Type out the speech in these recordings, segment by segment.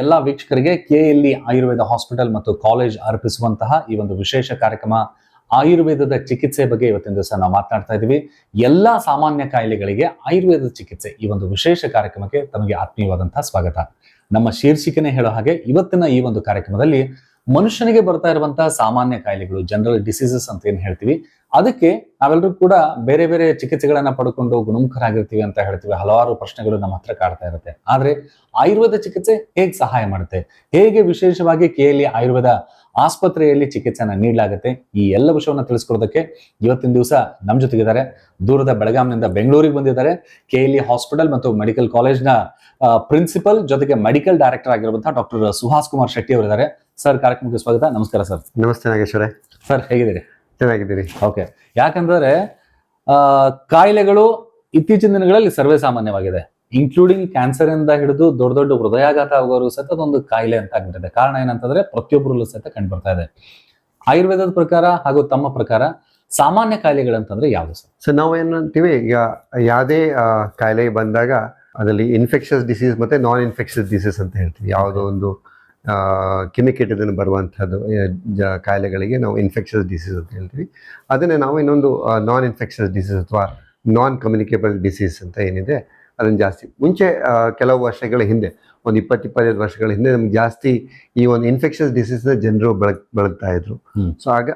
ಎಲ್ಲಾ ವೀಕ್ಷಕರಿಗೆ KLE Ayurveda hospital ಮತ್ತು ಕಾಲೇಜ್ ಅರ್ಪಿಸುವಂತಹ ಈ ಒಂದು ವಿಶೇಷ ಕಾರ್ಯಕ್ರಮ ಆಯುರ್ವೇದದ ಚಿಕಿತ್ಸೆ ಬಗ್ಗೆ ಇವತ್ತಿನ ದಿವಸ ನಾವು ಮಾತನಾಡ್ತಾ ಇದ್ದೀವಿ ಎಲ್ಲಾ ಸಾಮಾನ್ಯ ಕಾಯಿಲೆಗಳಿಗೆ ಆಯುರ್ವೇದ ಚಿಕಿತ್ಸೆ ಈ ಒಂದು ವಿಶೇಷ ಕಾರ್ಯಕ್ರಮಕ್ಕೆ ತಮಗೆ ಆತ್ಮೀಯವಾದಂತಹ ಸ್ವಾಗತ. ನಮ್ಮ ಶೀರ್ಷಿಕೆನೇ ಹೇಳೋ ಹಾಗೆ ಇವತ್ತಿನ ಈ ಒಂದು ಕಾರ್ಯಕ್ರಮದಲ್ಲಿ ಮನುಷ್ಯನಿಗೆ ಬರ್ತಾ ಇರುವಂತಹ ಸಾಮಾನ್ಯ ಕಾಯಿಲೆಗಳು ಜನರಲ್ ಡಿಸೀಸಸ್ ಅಂತ ಏನ್ ಹೇಳ್ತೀವಿ ಅದಕ್ಕೆ ನಾವೆಲ್ಲರೂ ಕೂಡ ಬೇರೆ ಬೇರೆ ಚಿಕಿತ್ಸೆಗಳನ್ನ ಪಡ್ಕೊಂಡು ಗುಣಮುಖರಾಗಿರ್ತೀವಿ ಅಂತ ಹೇಳ್ತೀವಿ. ಹಲವಾರು ಪ್ರಶ್ನೆಗಳು ನಮ್ಮ ಹತ್ರ ಕಾಡ್ತಾ ಇರುತ್ತೆ. ಆದ್ರೆ ಆಯುರ್ವೇದ ಚಿಕಿತ್ಸೆ ಹೇಗೆ ಸಹಾಯ ಮಾಡುತ್ತೆ? ಹೇಗೆ ವಿಶೇಷವಾಗಿ ಕೆಎಲ್ಇ ಆಯುರ್ವೇದ ಆಸ್ಪತ್ರೆಯಲ್ಲಿ ಚಿಕಿತ್ಸೆನ ನೀಡಲಾಗುತ್ತೆ? ಈ ಎಲ್ಲ ವಿಷಯವನ್ನು ತಿಳಿಸ್ಕೊಡೋದಕ್ಕೆ ಇವತ್ತಿನ ದಿವಸ ನಮ್ಮ ಜೊತೆಗಿದ್ದಾರೆ. ದೂರದ ಬೆಳಗಾಂನಿಂದ ಬೆಂಗಳೂರಿಗೆ ಬಂದಿದ್ದಾರೆ. ಕೆಎಲ್ಇ ಹಾಸ್ಪಿಟಲ್ ಮತ್ತು ಮೆಡಿಕಲ್ ಕಾಲೇಜ್ನ ಪ್ರಿನ್ಸಿಪಲ್ ಜೊತೆಗೆ ಮೆಡಿಕಲ್ ಡೈರೆಕ್ಟರ್ ಆಗಿರುವಂತಹ ಡಾಕ್ಟರ್ ಸುಹಾಸ್ ಕುಮಾರ್ ಶೆಟ್ಟಿ ಅವರಿದ್ದಾರೆ. ಸರ್ ಕಾರ್ಯಕ್ರಮಕ್ಕೆ ಸ್ವಾಗತ. ನಮಸ್ಕಾರ ಸರ್. ನಮಸ್ತೆ ನಾಗೇಶ್ವರೇ. ಸರ್ ಹೇಗಿದ್ದೀರಿ? ಚೆನ್ನಾಗಿದ್ದೀರಿ ಓಕೆ ಯಾಕಂದ್ರೆ ಆ, ಕಾಯಿಲೆಗಳು ಇತ್ತೀಚಿನ ದಿನಗಳಲ್ಲಿ ಸರ್ವೇ ಸಾಮಾನ್ಯವಾಗಿದೆ ಇನ್ಕ್ಲೂಡಿಂಗ್ ಕ್ಯಾನ್ಸರ್ ಇಂದ ಹಿಡಿದು ದೊಡ್ಡ ದೊಡ್ಡ ಹೃದಯಾಘಾತ ಆಗೋರು ಸಹಿತ ಅದೊಂದು ಕಾಯಿಲೆ ಅಂತ ಆಗ್ಬಿಟ್ಟಿದೆ. ಕಾರಣ ಏನಂತಂದ್ರೆ ಪ್ರತಿಯೊಬ್ಬರಲ್ಲೂ ಸಹಿತ ಕಂಡು ಬರ್ತಾ ಇದೆ. ಆಯುರ್ವೇದದ ಪ್ರಕಾರ ಹಾಗೂ ತಮ್ಮ ಪ್ರಕಾರ ಸಾಮಾನ್ಯ ಕಾಯಿಲೆಗಳಂತಂದ್ರೆ ಯಾವುದು ಸರ್? ಸೊ ನಾವು ಏನಂತೀವಿ ಈಗ ಯಾವುದೇ ಕಾಯಿಲೆ ಬಂದಾಗ ಅದರಲ್ಲಿ ಇನ್ಫೆಕ್ಷಸ್ ಡಿಸೀಸ್ ಮತ್ತೆ ನಾನ್ ಇನ್ಫೆಕ್ಷಸ್ ಡಿಸೀಸ್ ಅಂತ ಹೇಳ್ತೀವಿ. ಯಾವುದೋ ಒಂದು ಕೆಮಿಕೇಟದಿಂದ ಬರುವಂಥದ್ದು ಜ- ಕಾಯಿಲೆಗಳಿಗೆ ನಾವು ಇನ್ಫೆಕ್ಷಸ್ ಡಿಸೀಸ್ ಅಂತ ಹೇಳ್ತೀವಿ ಅದನ್ನೇ ನಾವು ಇನ್ನೊಂದು ನಾನ್ ಇನ್ಫೆಕ್ಷಸ್ ಡಿಸೀಸ್ ಅಥವಾ ನಾನ್ ಕಮ್ಯುನಿಕೇಬಲ್ ಡಿಸೀಸ್ ಅಂತ ಏನಿದೆ ಅದನ್ನು ಜಾಸ್ತಿ ಮುಂಚೆ ಕೆಲವು ವರ್ಷಗಳ ಹಿಂದೆ ಒಂದು ಇಪ್ಪತ್ತು ಇಪ್ಪತ್ತೈದು ವರ್ಷಗಳ ಹಿಂದೆ ನಮ್ಗೆ ಜಾಸ್ತಿ ಈ ಒಂದು ಇನ್ಫೆಕ್ಷಸ್ ಡಿಸೀಸ್ನ ಜನರು ಬೆಳಗ್ ಬೆಳಗ್ತಾ ಇದ್ರು ಸೊ ಆಗ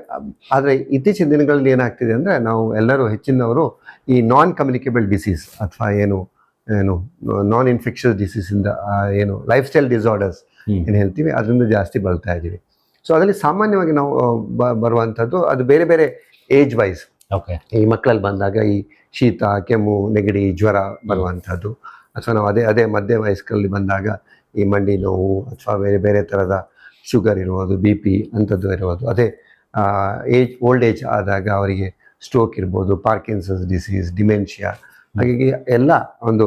ಆದರೆ ಇತ್ತೀಚಿನ ದಿನಗಳಲ್ಲಿ ಏನಾಗ್ತಿದೆ ಅಂದರೆ ನಾವು ಎಲ್ಲರೂ ಹೆಚ್ಚಿನವರು ಈ ನಾನ್ ಕಮ್ಯುನಿಕೇಬಲ್ ಡಿಸೀಸ್ ಅಥವಾ ಏನು ಏನು ನಾನ್ ಇನ್ಫೆಕ್ಷಸ್ ಡಿಸೀಸಿಂದ ಏನು ಲೈಫ್ ಸ್ಟೈಲ್ ಡಿಸಾರ್ಡರ್ಸ್. ಏನು ಹೇಳ್ತೀವಿ? ಅದರಿಂದ ಜಾಸ್ತಿ ಬರ್ತಾ ಇದ್ದೀವಿ ಸೊ ಅದರಲ್ಲಿ ಸಾಮಾನ್ಯವಾಗಿ ನಾವು ಬರುವಂಥದ್ದು ಅದು ಬೇರೆ ಬೇರೆ ಏಜ್ ವೈಸ್ ಓಕೆ ಈ ಮಕ್ಕಳಲ್ಲಿ ಬಂದಾಗ ಈ ಶೀತ ಕೆಮ್ಮು ನೆಗಡಿ ಜ್ವರ ಬರುವಂಥದ್ದು. ಅಥವಾ ನಾವು ಅದೇ ಅದೇ ಮಧ್ಯ ವಯಸ್ಕರಲ್ಲಿ ಬಂದಾಗ ಈ ಮಂಡಿ ನೋವು ಅಥವಾ ಬೇರೆ ಬೇರೆ ಥರದ ಶುಗರ್ ಇರ್ಬೋದು ಬಿ ಪಿ ಅಂಥದ್ದು ಇರ್ಬೋದು. ಅದೇ ಏಜ್ ಓಲ್ಡ್ ಏಜ್ ಆದಾಗ ಅವರಿಗೆ ಸ್ಟ್ರೋಕ್ ಇರ್ಬೋದು ಪಾರ್ಕಿನ್ಸನ್ಸ್ ಡಿಸೀಸ್ ಡಿಮೆನ್ಷಿಯಾ ಹಾಗಾಗಿ ಎಲ್ಲ ಒಂದು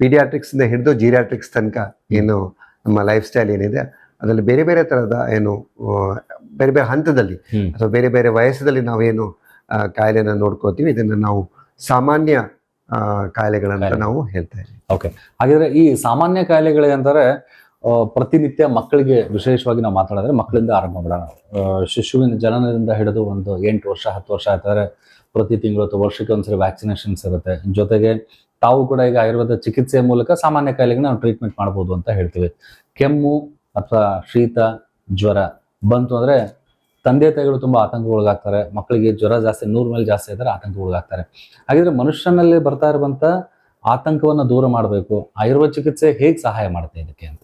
ಪೀಡಿಯಾಟ್ರಿಕ್ಸಿಂದ ಹಿಡಿದು ಜೀರಿಯಾಟ್ರಿಕ್ಸ್ ತನಕ ಏನು ನಮ್ಮ ಲೈಫ್ ಸ್ಟೈಲ್ ಏನಿದೆ ಅದರಲ್ಲಿ ಬೇರೆ ಬೇರೆ ತರಹದ ಏನು ಬೇರೆ ಬೇರೆ ಹಂತದಲ್ಲಿ ಅಥವಾ ಬೇರೆ ಬೇರೆ ವಯಸ್ಸದಲ್ಲಿ ನಾವೇನು ಕಾಯಿಲೆನ ನೋಡ್ಕೋತೀವಿ ಇದನ್ನು ನಾವು ಸಾಮಾನ್ಯ ಕಾಯಿಲೆಗಳಂತ ನಾವು ಹೇಳ್ತಾ ಇದ್ದೀವಿ. ಓಕೆ ಹಾಗಿದ್ರೆ ಈ ಸಾಮಾನ್ಯ ಕಾಯಿಲೆಗಳು ಅಂತಾರೆ ಪ್ರತಿನಿತ್ಯ ಮಕ್ಕಳಿಗೆ ವಿಶೇಷವಾಗಿ ನಾವು ಮಾತಾಡಿದ್ರೆ ಮಕ್ಕಳಿಂದ ಆರಂಭ ಮಾಡೋಣ ಶಿಶುವಿನ ಜನನದಿಂದ ಹಿಡಿದು ಒಂದು ಎಂಟು ವರ್ಷ ಹತ್ತು ವರ್ಷ ಆಯ್ತಾರೆ ಪ್ರತಿ ತಿಂಗಳು ಅಥವಾ ವರ್ಷಕ್ಕೆ ಒಂದ್ಸರಿ ವ್ಯಾಕ್ಸಿನೇಷನ್ಸ್ ಇರುತ್ತೆ. ಜೊತೆಗೆ ತಾವು ಕೂಡ ಈಗ ಆಯುರ್ವೇದ ಚಿಕಿತ್ಸೆ ಮೂಲಕ ಸಾಮಾನ್ಯ ಕಾಯಿಲೆಗೆ ನಾವು ಟ್ರೀಟ್ಮೆಂಟ್ ಮಾಡ್ಬೋದು ಅಂತ ಹೇಳ್ತೀವಿ. ಕೆಮ್ಮು ಅಥವಾ ಶೀತ, ಜ್ವರ ಬಂತು ಅಂದ್ರೆ ತಂದೆ ತಾಯಿಗಳು ತುಂಬಾ ಆತಂಕಗೊಳಗಾಗ್ತಾರೆ. ಮಕ್ಕಳಿಗೆ ಜ್ವರ ಜಾಸ್ತಿ, ನೂರ ಮೇಲೆ ಜಾಸ್ತಿ ಇದ್ದರೆ ಆತಂಕಗೊಳಗಾಗ್ತಾರೆ. ಹಾಗಿದ್ರೆ ಮನುಷ್ಯನಲ್ಲಿ ಬರ್ತಾ ಇರುವಂಥ ಆತಂಕವನ್ನು ದೂರ ಮಾಡಬೇಕು. ಆಯುರ್ವೇದ ಚಿಕಿತ್ಸೆ ಹೇಗೆ ಸಹಾಯ ಮಾಡುತ್ತೆ ಇದಕ್ಕೆ ಅಂತ?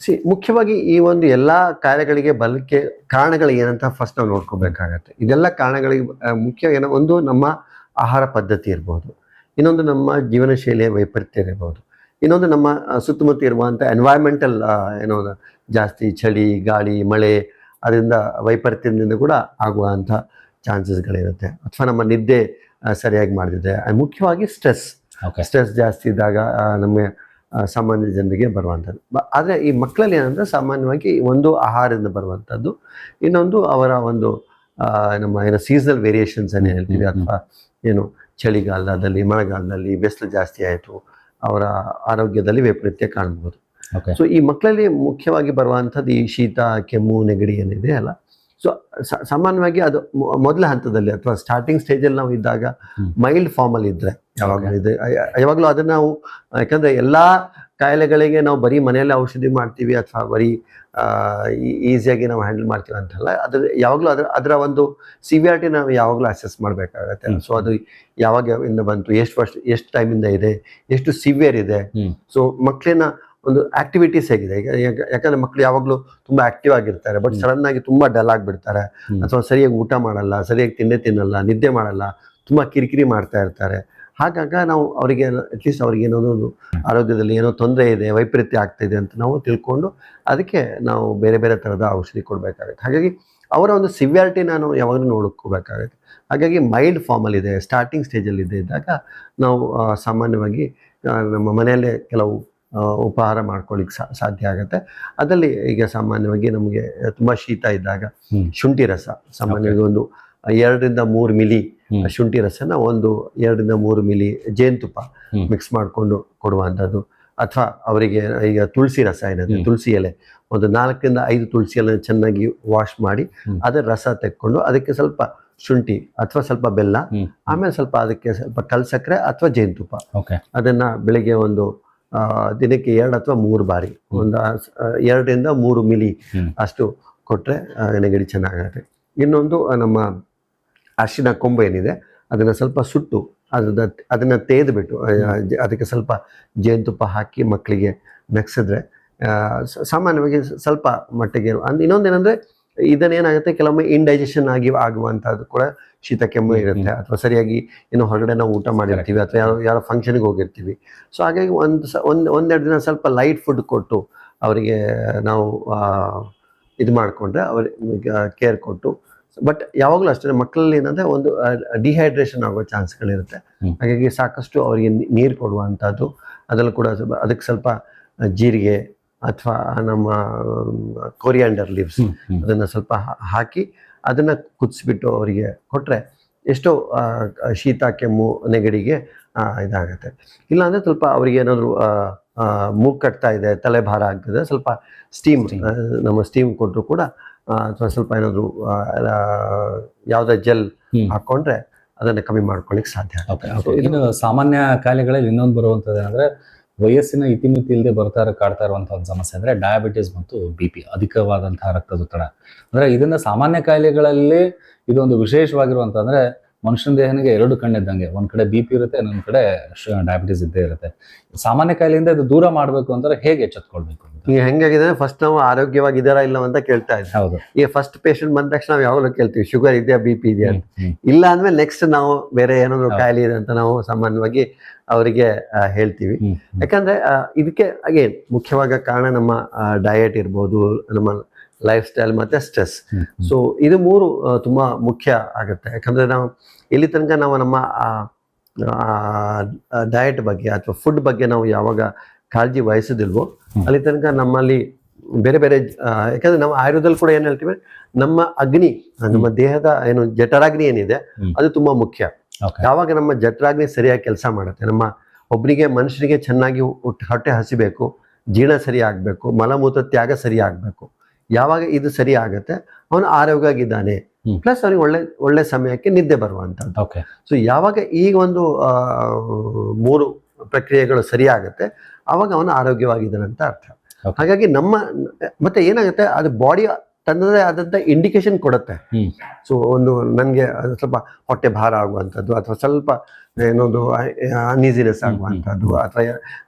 ಸಿ, ಮುಖ್ಯವಾಗಿ ಈ ಒಂದು ಎಲ್ಲ ಕಾಯಿಲೆಗಳಿಗೆ ಬಲಕ್ಕೆ ಕಾರಣಗಳು ಏನಂತ ಫಸ್ಟ್ ನಾವು ನೋಡ್ಕೋಬೇಕಾಗತ್ತೆ. ಇದೆಲ್ಲ ಕಾರಣಗಳಿಗೆ ಮುಖ್ಯ ಏನೋ ಒಂದು ನಮ್ಮ ಆಹಾರ ಪದ್ಧತಿ ಇರ್ಬೋದು. ಇನ್ನೊಂದು ನಮ್ಮ ಜೀವನ ಶೈಲಿಯ ವೈಪರೀತ್ಯ ಇರಬಹುದು ಇನ್ನೊಂದು ನಮ್ಮ ಸುತ್ತಮುತ್ತ ಇರುವಂಥ ಎನ್ವೈರ್ಮೆಂಟಲ್ ಏನೋ ಜಾಸ್ತಿ ಚಳಿ ಗಾಳಿ ಮಳೆ ಅದರಿಂದ ವೈಪರೀತ್ಯದಿಂದ ಕೂಡ ಆಗುವಂಥ ಚಾನ್ಸಸ್ಗಳಿರುತ್ತೆ. ಅಥವಾ ನಮ್ಮ ನಿದ್ದೆ ಸರಿಯಾಗಿ ಮಾಡಿದೆ ಮುಖ್ಯವಾಗಿ ಸ್ಟ್ರೆಸ್ ಸ್ಟ್ರೆಸ್ ಜಾಸ್ತಿ ಇದ್ದಾಗ ನಮಗೆ ಸಾಮಾನ್ಯ ಜನರಿಗೆ ಬರುವಂಥದ್ದು. ಬ- ಆದರೆ ಈ ಮಕ್ಕಳಲ್ಲಿ ಏನಂದರೆ ಸಾಮಾನ್ಯವಾಗಿ ಒಂದು ಆಹಾರದಿಂದ ಬರುವಂಥದ್ದು ಇನ್ನೊಂದು ಅವರ ಒಂದು ನಮ್ಮ ಏನೋ ಸೀಸನಲ್ ವೇರಿಯೇಷನ್ಸ್ ಅನ್ನು ಹೇಳ್ತೀವಿ. ಅಥವಾ ಏನು ಚಳಿಗಾಲದಲ್ಲಿ ಮಳೆಗಾಲದಲ್ಲಿ ಬಿಸಿಲು ಜಾಸ್ತಿ ಆಯಿತು ಅವರ ಆರೋಗ್ಯದಲ್ಲಿ ವೈಪರೀತ್ಯ ಕಾಣಬಹುದು ಸೊ ಈ ಮಕ್ಕಳಲ್ಲಿ ಮುಖ್ಯವಾಗಿ ಬರುವಂಥದ್ದು ಈ ಶೀತ ಕೆಮ್ಮು ನೆಗಡಿ ಏನಿದೆ ಅಲ್ಲ. ಸೊ ಸಾಮಾನ್ಯವಾಗಿ ಅದು ಮೊದಲ ಹಂತದಲ್ಲಿ ಅಥವಾ ಸ್ಟಾರ್ಟಿಂಗ್ ಸ್ಟೇಜಲ್ಲಿ ನಾವು ಇದ್ದಾಗ. ಮೈಲ್ಡ್ ಫಾರ್ಮಲ್ಲಿ ಇದ್ರೆ ಯಾವಾಗಲೂ ಇದೆ. ಯಾವಾಗಲೂ ಅದನ್ನ ನಾವು ಯಾಕಂದ್ರೆ ಎಲ್ಲಾ ಕಾಯಿಲೆಗಳಿಗೆ ನಾವು ಬರೀ ಮನೆಯಲ್ಲೇ ಔಷಧಿ ಮಾಡ್ತೀವಿ ಅಥವಾ ಬರೀ ಈಸಿಯಾಗಿ ನಾವು ಹ್ಯಾಂಡಲ್ ಮಾಡ್ತೀವಿ ಅಂತಲ್ಲ ಅದ್ರ ಯಾವಾಗಲೂ ಅದರ ಅದರ ಒಂದು ಸಿವಿಯಾರಿಟಿ ನಾವು ಯಾವಾಗಲೂ ಅಸೆಸ್ ಮಾಡಬೇಕಾಗತ್ತೆ. ಸೊ ಅದು ಯಾವಾಗ ಇಂದ ಬಂತು ಎಷ್ಟು ವರ್ಷ ಎಷ್ಟು ಟೈಮಿಂದ ಇದೆ ಎಷ್ಟು ಸಿವಿಯರ್ ಇದೆ. ಸೊ ಮಕ್ಕಳಿನ ಒಂದು ಆಕ್ಟಿವಿಟೀಸ್ ಹೇಗಿದೆ. ಯಾಕಂದ್ರೆ ಮಕ್ಕಳು ಯಾವಾಗಲೂ ತುಂಬಾ ಆಕ್ಟಿವ್ ಆಗಿರ್ತಾರೆ ಬಟ್. ಸಡನ್ ಆಗಿ ತುಂಬಾ ಡಲ್ ಆಗಿಬಿಡ್ತಾರೆ. ಅಥವಾ ಸರಿಯಾಗಿ ಊಟ ಮಾಡಲ್ಲ ಸರಿಯಾಗಿ ತಿಂಡಿ ತಿನ್ನಲ್ಲ ನಿದ್ದೆ ಮಾಡಲ್ಲ ತುಂಬಾ ಕಿರಿಕಿರಿ ಮಾಡ್ತಾ ಇರ್ತಾರೆ. ಹಾಗಾಗ ನಾವು ಅವರಿಗೆ ಅಟ್ಲೀಸ್ಟ್ ಅವ್ರಿಗೆ ಏನೋ ಒಂದು ಆರೋಗ್ಯದಲ್ಲಿ ಏನೋ ತೊಂದರೆ ಇದೆ ವೈಪರೀತ್ಯ ಆಗ್ತಾ ಇದೆ ಅಂತ ನಾವು ತಿಳ್ಕೊಂಡು ಅದಕ್ಕೆ ನಾವು ಬೇರೆ ಬೇರೆ ಥರದ ಔಷಧಿ ಕೊಡಬೇಕಾಗುತ್ತೆ. ಹಾಗಾಗಿ ಅವರ ಒಂದು ಸಿವಿಯಾರಿಟಿ ನಾನು ಯಾವಾಗಲೂ ನೋಡ್ಕೋಬೇಕಾಗುತ್ತೆ. ಹಾಗಾಗಿ ಮೈಲ್ಡ್ ಫಾರ್ಮಲ್ಲಿದೆ ಸ್ಟಾರ್ಟಿಂಗ್ ಸ್ಟೇಜಲ್ಲಿ ಇದೆ ಇದ್ದಾಗ ನಾವು ಸಾಮಾನ್ಯವಾಗಿ ನಮ್ಮ ಮನೆಯಲ್ಲೇ ಕೆಲವು ಉಪಹಾರ ಮಾಡ್ಕೊಳ್ಳಿಕ್ಕೆ ಸಾ- ಸಾಧ್ಯ ಆಗುತ್ತೆ. ಅದರಲ್ಲಿ ಈಗ ಸಾಮಾನ್ಯವಾಗಿ ನಮಗೆ ತುಂಬ ಶೀತ ಇದ್ದಾಗ ಶುಂಠಿ ರಸ ಸಾಮಾನ್ಯವಾಗಿ ಒಂದು ಎರಡರಿಂದ ಮೂರು ಮಿಲಿ. ಶುಂಠಿ ರಸನ ಒಂದು ಎರಡರಿಂದ ಮೂರು ಮಿಲಿ ಜೇನುತುಪ್ಪ. ಮಿಕ್ಸ್ ಮಾಡಿಕೊಂಡು ಕೊಡುವಂಥದ್ದು ಅಥವಾ ಅವರಿಗೆ ಈಗ ತುಳಸಿ ರಸ ಏನಿದೆ. ತುಳಸಿ ಎಲೆ ಒಂದು ನಾಲ್ಕರಿಂದ ಐದು ತುಳಸಿ ಎಲೆ ಚೆನ್ನಾಗಿ ವಾಶ್ ಮಾಡಿ. ಅದರ ರಸ ತೆಕ್ಕೊಂಡು ಅದಕ್ಕೆ ಸ್ವಲ್ಪ ಶುಂಠಿ ಅಥವಾ ಸ್ವಲ್ಪ ಬೆಲ್ಲ ಆಮೇಲೆ ಸ್ವಲ್ಪ ಅದಕ್ಕೆ ಸ್ವಲ್ಪ ಕಲ್ಸಕ್ಕರೆ ಅಥವಾ ಜೇನುತುಪ್ಪ ಅದನ್ನ ಬೆಳಿಗ್ಗೆ ಒಂದು ದಿನಕ್ಕೆ ಎರಡು ಅಥವಾ ಮೂರು ಬಾರಿ ಒಂದು ಎರಡರಿಂದ ಮೂರು ಮಿಲಿ. ಅಷ್ಟು ಕೊಟ್ಟರೆ ನೆಗಡಿ ಚೆನ್ನಾಗುತ್ತೆ ಇನ್ನೊಂದು ನಮ್ಮ ಅರಿಶಿನ ಕೊಂಬು ಏನಿದೆ ಅದನ್ನು ಸ್ವಲ್ಪ ಸುಟ್ಟು ಅದನ್ನ ಅದನ್ನು ತೆಗೆದುಬಿಟ್ಟು ಅದಕ್ಕೆ ಸ್ವಲ್ಪ ಜೇನುತುಪ್ಪ ಹಾಕಿ ಮಕ್ಕಳಿಗೆ ನಗ್ಸಿದ್ರೆ ಸಾಮಾನ್ಯವಾಗಿ ಸ್ವಲ್ಪ ಮಟ್ಟಿಗೆ ಅಂದ್ ಇನ್ನೊಂದೇನಂದ್ರೆ ಇದನ್ನೇನಾಗುತ್ತೆ ಕೆಲವೊಮ್ಮೆ ಇಂಡೈಜೆಷನ್ ಆಗಿ ಆಗುವಂಥದ್ದು ಕೂಡ ಶೀತ ಕೆಮ್ಮು ಇರುತ್ತೆ. ಅಥವಾ ಸರಿಯಾಗಿ ಏನೋ ಹೊರಗಡೆ ನಾವು ಊಟ ಮಾಡಿರ್ತೀವಿ ಅಥವಾ ಯಾರು ಯಾರೋ ಫಂಕ್ಷನ್ಗೆ ಹೋಗಿರ್ತೀವಿ. ಸೊ ಹಾಗಾಗಿ ಒಂದು ಸ ಒಂದು ಒಂದೆರಡು ದಿನ ಸ್ವಲ್ಪ ಲೈಟ್ ಫುಡ್ ಕೊಟ್ಟು ಅವರಿಗೆ ನಾವು ಇದು ಮಾಡಿಕೊಂಡ್ರೆ ಅವ್ರಿಗೆ ಕೇರ್ ಕೊಟ್ಟು ಬಟ್ ಯಾವಾಗಲೂ ಅಷ್ಟೇ ಮಕ್ಕಳಲ್ಲಿ ಏನಂದ್ರೆ ಒಂದು ಡಿಹೈಡ್ರೇಷನ್ ಆಗೋ ಚಾನ್ಸ್ಗಳಿರುತ್ತೆ. ಹಾಗಾಗಿ ಸಾಕಷ್ಟು ಅವರಿಗೆ ನೀರು ಕೊಡುವಂಥದ್ದು. ಅದರಲ್ಲೂ ಕೂಡ ಸ್ವಲ್ಪ ಅದಕ್ಕೆ ಸ್ವಲ್ಪ ಜೀರಿಗೆ ಅಥವಾ ನಮ್ಮ ಕೊರಿಯಾಂಡರ್ ಲೀವ್ಸ್ ಅದನ್ನು ಸ್ವಲ್ಪ ಹಾಕಿ ಅದನ್ನ ಕುದಿಸ್ಬಿಟ್ಟು ಅವರಿಗೆ ಕೊಟ್ಟರೆ ಎಷ್ಟೋ ಶೀತ ಕೆಮ್ಮು ನೆಗಡಿಗೆ ಇದಾಗುತ್ತೆ. ಇಲ್ಲಾಂದ್ರೆ ಸ್ವಲ್ಪ ಅವರಿಗೆ ಏನಾದರೂ ಮೂಗ್ ಕಟ್ತಾ ಇದೆ ತಲೆ ಭಾರ ಆಗ್ತದೆ ಸ್ವಲ್ಪ ಸ್ಟೀಮ್ ನಮ್ಮ ಸ್ಟೀಮ್ ಕೊಟ್ಟರು ಕೂಡ ಅಥವಾ ಸ್ವಲ್ಪ ಏನಾದರೂ ಯಾವುದೇ ಜೆಲ್ ಹಾಕೊಂಡ್ರೆ ಹಾಕ್ಕೊಂಡ್ರೆ ಅದನ್ನು ಕಮ್ಮಿ ಮಾಡ್ಕೊಳ್ಳಿಕ್ಕೆ ಸಾಧ್ಯ ಇನ್ನು ಸಾಮಾನ್ಯ ಕಾಯಿಲೆಗಳಲ್ಲಿ ಇನ್ನೊಂದು ಬರುವಂಥದ್ದು ಏನಂದ್ರೆ ವಯಸ್ಸಿನ ಇತಿಮಿತಿ ಇಲ್ಲದೆ ಬರ್ತಾ ಕಾಡ್ತಾ ಇರುವಂತಹ ಒಂದು ಸಮಸ್ಯೆ ಅಂದ್ರೆ ಡಯಾಬಿಟಿಸ್ ಮತ್ತು ಬಿ ಪಿ ಅಧಿಕವಾದಂತಹ ರಕ್ತದೊತ್ತಡ. ಅಂದ್ರೆ ಇದನ್ನ ಸಾಮಾನ್ಯ ಕಾಯಿಲೆಗಳಲ್ಲಿ ಇದೊಂದು ವಿಶೇಷವಾಗಿರುವಂತ ಅಂದ್ರೆ ಮನುಷ್ಯನ ದೇಹನಿಗೆ ಎರಡು ಕಣ್ಣಿದ್ದಂಗೆ ಒಂದ್ ಕಡೆ ಬಿ ಪಿ ಇರುತ್ತೆ ಇನ್ನೊಂದ್ ಕಡೆ ಡಯಾಬಿಟಿಸ್ ಇದ್ದೇ ಇರುತ್ತೆ. ಸಾಮಾನ್ಯ ಕಾಯಿಲೆಯಿಂದ ಇದು ದೂರ ಮಾಡಬೇಕು ಅಂದ್ರೆ ಹೇಗೆ ಎಚ್ಚೆತ್ಕೊಳ್ಬೇಕು ಈಗ ಹೆಂಗಾಗಿದೆ ಫಸ್ಟ್ ನಾವು ಆರೋಗ್ಯವಾಗಿದ್ದಾರಾ ಇಲ್ಲ ಅಂತ ಕೇಳ್ತಾ ಇದ್ದೀವಿ ಹೌದು. ಈಗ ಫಸ್ಟ್ ಪೇಷಂಟ್ ಬಂದ ತಕ್ಷಣ ನಾವು ಯಾವಾಗಲೂ ಕೇಳ್ತೀವಿ ಶುಗರ್ ಇದೆಯಾ ಬಿ ಪಿ ಇದೆಯಾ. ಇಲ್ಲ ಅಂದ್ಮೇಲೆ ನೆಕ್ಸ್ಟ್ ನಾವು ಬೇರೆ ಏನಾದ್ರು. ಕಾಯಿಲೆ ಇದೆ ಅಂತ ನಾವು ಸಾಮಾನ್ಯವಾಗಿ ಅವರಿಗೆ ಹೇಳ್ತೀವಿ. ಯಾಕಂದ್ರೆ ಇದಕ್ಕೆ ಅಗೇನ್ ಮುಖ್ಯವಾಗ ಕಾರಣ ನಮ್ಮ ಡಯಟ್ ಇರ್ಬೋದು ನಮ್ಮ ಲೈಫ್ ಸ್ಟೈಲ್ ಮತ್ತೆ ಸ್ಟ್ರೆಸ್. ಸೊ ಇದು ಮೂರು ತುಂಬಾ ಮುಖ್ಯ ಆಗುತ್ತೆ. ಯಾಕಂದ್ರೆ ನಾವು ಇಲ್ಲಿ ತನಕ ನಾವು ನಮ್ಮ ಡಯಟ್ ಬಗ್ಗೆ ಅಥವಾ ಫುಡ್ ಬಗ್ಗೆ ನಾವು ಯಾವಾಗ ಕಾಳಜಿ ವಹಿಸೋದಿಲ್ವೋ ಅಲ್ಲಿ ತನಕ ನಮ್ಮಲ್ಲಿ ಬೇರೆ ಬೇರೆ ಯಾಕಂದ್ರೆ ನಾವು ಆಯುರ್ವೇದದಲ್ಲಿ ಕೂಡ ಏನ್ ಹೇಳ್ತೀವಿ ನಮ್ಮ ಅಗ್ನಿ ನಮ್ಮ ದೇಹದ ಏನು ಜಠರಾಗ್ನಿ ಏನಿದೆ ಅದು ತುಂಬಾ ಮುಖ್ಯ. ಯಾವಾಗ ನಮ್ಮ ಜಠರಾಗ್ನಿ ಸರಿಯಾಗಿ ಕೆಲಸ ಮಾಡುತ್ತೆ ನಮ್ಮ ಒಬ್ಬರಿಗೆ ಮನುಷ್ಯನಿಗೆ ಚೆನ್ನಾಗಿ ಹುಟ್- ಹೊಟ್ಟೆ ಹಸಿಬೇಕು ಜೀರ್ಣ ಸರಿ ಆಗಬೇಕು ಮಲಮೂತ್ರ ತ್ಯಾಗ ಸರಿ ಆಗಬೇಕು ಯಾವಾಗ ಇದು ಸರಿ ಆಗುತ್ತೆ ಅವನು ಆರೋಗ್ಯವಾಗಿದ್ದಾನೆ. ಪ್ಲಸ್ ಅವನಿಗೆ ಒಳ್ಳೆ ಒಳ್ಳೆ ಸಮಯಕ್ಕೆ ನಿದ್ದೆ ಬರುವಂಥದ್ದು. ಓಕೆ ಸೊ ಯಾವಾಗ ಈ ಒಂದು ಮೂರು ಪ್ರಕ್ರಿಯೆಗಳು ಸರಿ ಆಗುತ್ತೆ ಅವಾಗ ಅವನು ಆರೋಗ್ಯವಾಗಿದ್ದಾನೆ ಅಂತ ಅರ್ಥ. ಹಾಗಾಗಿ ನಮ್ಮ ಮತ್ತೆ ಏನಾಗುತ್ತೆ ಅದು ಬಾಡಿ ತನ್ನದೇ ಆದಂಥ ಇಂಡಿಕೇಶನ್ ಕೊಡುತ್ತೆ. ಸೊ ಒಂದು ನನಗೆ ಸ್ವಲ್ಪ ಹೊಟ್ಟೆ ಭಾರ ಆಗುವಂಥದ್ದು ಅಥವಾ ಸ್ವಲ್ಪ ಏನೊಂದು ಅನ್ಈಸಿನೆಸ್ ಆಗುವಂಥದ್ದು ಅಥವಾ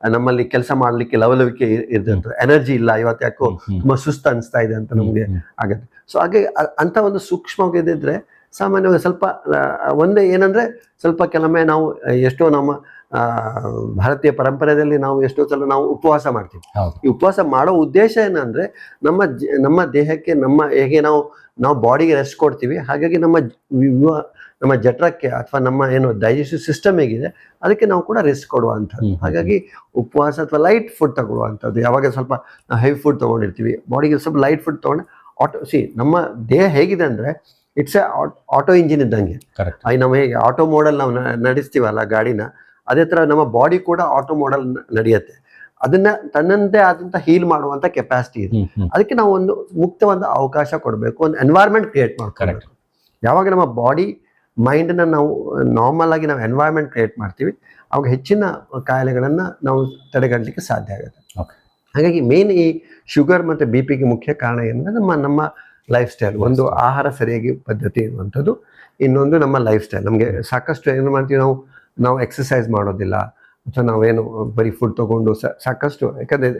ನಮ್ಮಲ್ಲಿ ಕೆಲಸ ಮಾಡಲಿಕ್ಕೆ ಲವಲವಿಕೆ ಇರ್ತದೆ ಎನರ್ಜಿ ಇಲ್ಲ ಇವತ್ತು ಯಾಕೋ. ತುಂಬಾ ಸುಸ್ತು ಅನಿಸ್ತಾ ಇದೆ ಅಂತ ನಮಗೆ ಆಗತ್ತೆ. ಸೊ ಹಾಗೆ ಅಂತ ಒಂದು ಸೂಕ್ಷ್ಮವಾಗಿದ್ದರೆ ಸಾಮಾನ್ಯವಾಗಿ ಸ್ವಲ್ಪ ಒಂದೇ ಏನಂದ್ರೆ ಸ್ವಲ್ಪ ಕೆಲವೊಮ್ಮೆ ನಾವು ಎಷ್ಟೋ ನಮ್ಮ ಭಾರತೀಯ ಪರಂಪರೆಯಲ್ಲಿ ನಾವು ಎಷ್ಟೋ ಸಲ ನಾವು ಉಪವಾಸ ಮಾಡ್ತೀವಿ. ಈ ಉಪವಾಸ ಮಾಡೋ ಉದ್ದೇಶ ಏನಂದ್ರೆ ನಮ್ಮ ನಮ್ಮ ದೇಹಕ್ಕೆ ನಮ್ಮ ಹೇಗೆ ನಾವು ನಾವು ಬಾಡಿಗೆ ರೆಸ್ಟ್ ಕೊಡ್ತೀವಿ. ಹಾಗಾಗಿ ನಮ್ಮ ನಮ್ಮ ಜಠರಕ್ಕೆ ಅಥವಾ ನಮ್ಮ ಏನು ಡೈಜೆಸ್ಟಿವ್ ಸಿಸ್ಟಮ್ ಹೇಗಿದೆ ಅದಕ್ಕೆ ನಾವು ಕೂಡ ರೆಸ್ಟ್ ಕೊಡುವಂಥದ್ದು. ಹಾಗಾಗಿ ಉಪವಾಸ ಅಥವಾ ಲೈಟ್ ಫುಡ್ ತಗೊಳ್ಳುವಂಥದ್ದು. ಯಾವಾಗ ಸ್ವಲ್ಪ ನಾವು ಹೆವಿ ಫುಡ್ ತೊಗೊಂಡಿರ್ತೀವಿ. ಬಾಡಿಗೆ ಸ್ವಲ್ಪ ಲೈಟ್ ಫುಡ್ ತೊಗೊಂಡು ಆಟೋ ಸಿ ನಮ್ಮ ದೇಹ ಹೇಗಿದೆ ಅಂದರೆ ಇಟ್ಸ್ ಎ ಆಟೋ ಇಂಜಿನ್ ಇದ್ದಂಗೆ. ನಾವು ಹೇಗೆ ಆಟೋ ಮೋಡಲ್ ನಾವು ನಡೆಸ್ತೀವಲ್ಲ ಗಾಡಿನ ಅದೇ ಥರ ನಮ್ಮ ಬಾಡಿ ಕೂಡ ಆಟೋ ಮೋಡಲ್ ನಡೆಯುತ್ತೆ. ಅದನ್ನ ತನ್ನಂತೆ ಆದಂತ ಹೀಲ್ ಮಾಡುವಂತ ಕೆಪಾಸಿಟಿ ಇದೆ. ಅದಕ್ಕೆ ನಾವು ಒಂದು ಮುಕ್ತವಾದ ಅವಕಾಶ ಕೊಡಬೇಕು ಒಂದು ಎನ್ವೈರ್ಮೆಂಟ್ ಕ್ರಿಯೇಟ್ ಮಾಡ್ಕೊಳ್ಬೇಕು. ಯಾವಾಗ ನಮ್ಮ ಬಾಡಿ ಮೈಂಡನ್ನ ನಾವು ನಾರ್ಮಲ್ ಆಗಿ ನಾವು ಎನ್ವೈರ್ಮೆಂಟ್ ಕ್ರಿಯೇಟ್ ಮಾಡ್ತೀವಿ ಅವಾಗ ಹೆಚ್ಚಿನ ಕಾಯಿಲೆಗಳನ್ನು ನಾವು ತಡೆಗಟ್ಟಲಿಕ್ಕೆ ಸಾಧ್ಯ ಆಗುತ್ತೆ. ಹಾಗಾಗಿ ಮೇನ್ ಈ ಶುಗರ್ ಮತ್ತು ಬಿ ಪಿಗೆ ಮುಖ್ಯ ಕಾರಣ ಏನಂದರೆ ನಮ್ಮ ನಮ್ಮ ಲೈಫ್ ಸ್ಟೈಲ್ ಒಂದು ಆಹಾರ ಸರಿಯಾಗಿ ಪದ್ಧತಿ ಇರುವಂಥದ್ದು. ಇನ್ನೊಂದು ನಮ್ಮ ಲೈಫ್ ಸ್ಟೈಲ್ ನಮಗೆ ಸಾಕಷ್ಟು ಏನು ಮಾಡ್ತೀವಿ ನಾವು ನಾವು ಎಕ್ಸಸೈಸ್ ಮಾಡೋದಿಲ್ಲ ಅಥವಾ ನಾವೇನು ಬರೀ ಫುಡ್ ತೊಗೊಂಡು ಸ- ಸಾಕಷ್ಟು ಯಾಕಂದರೆ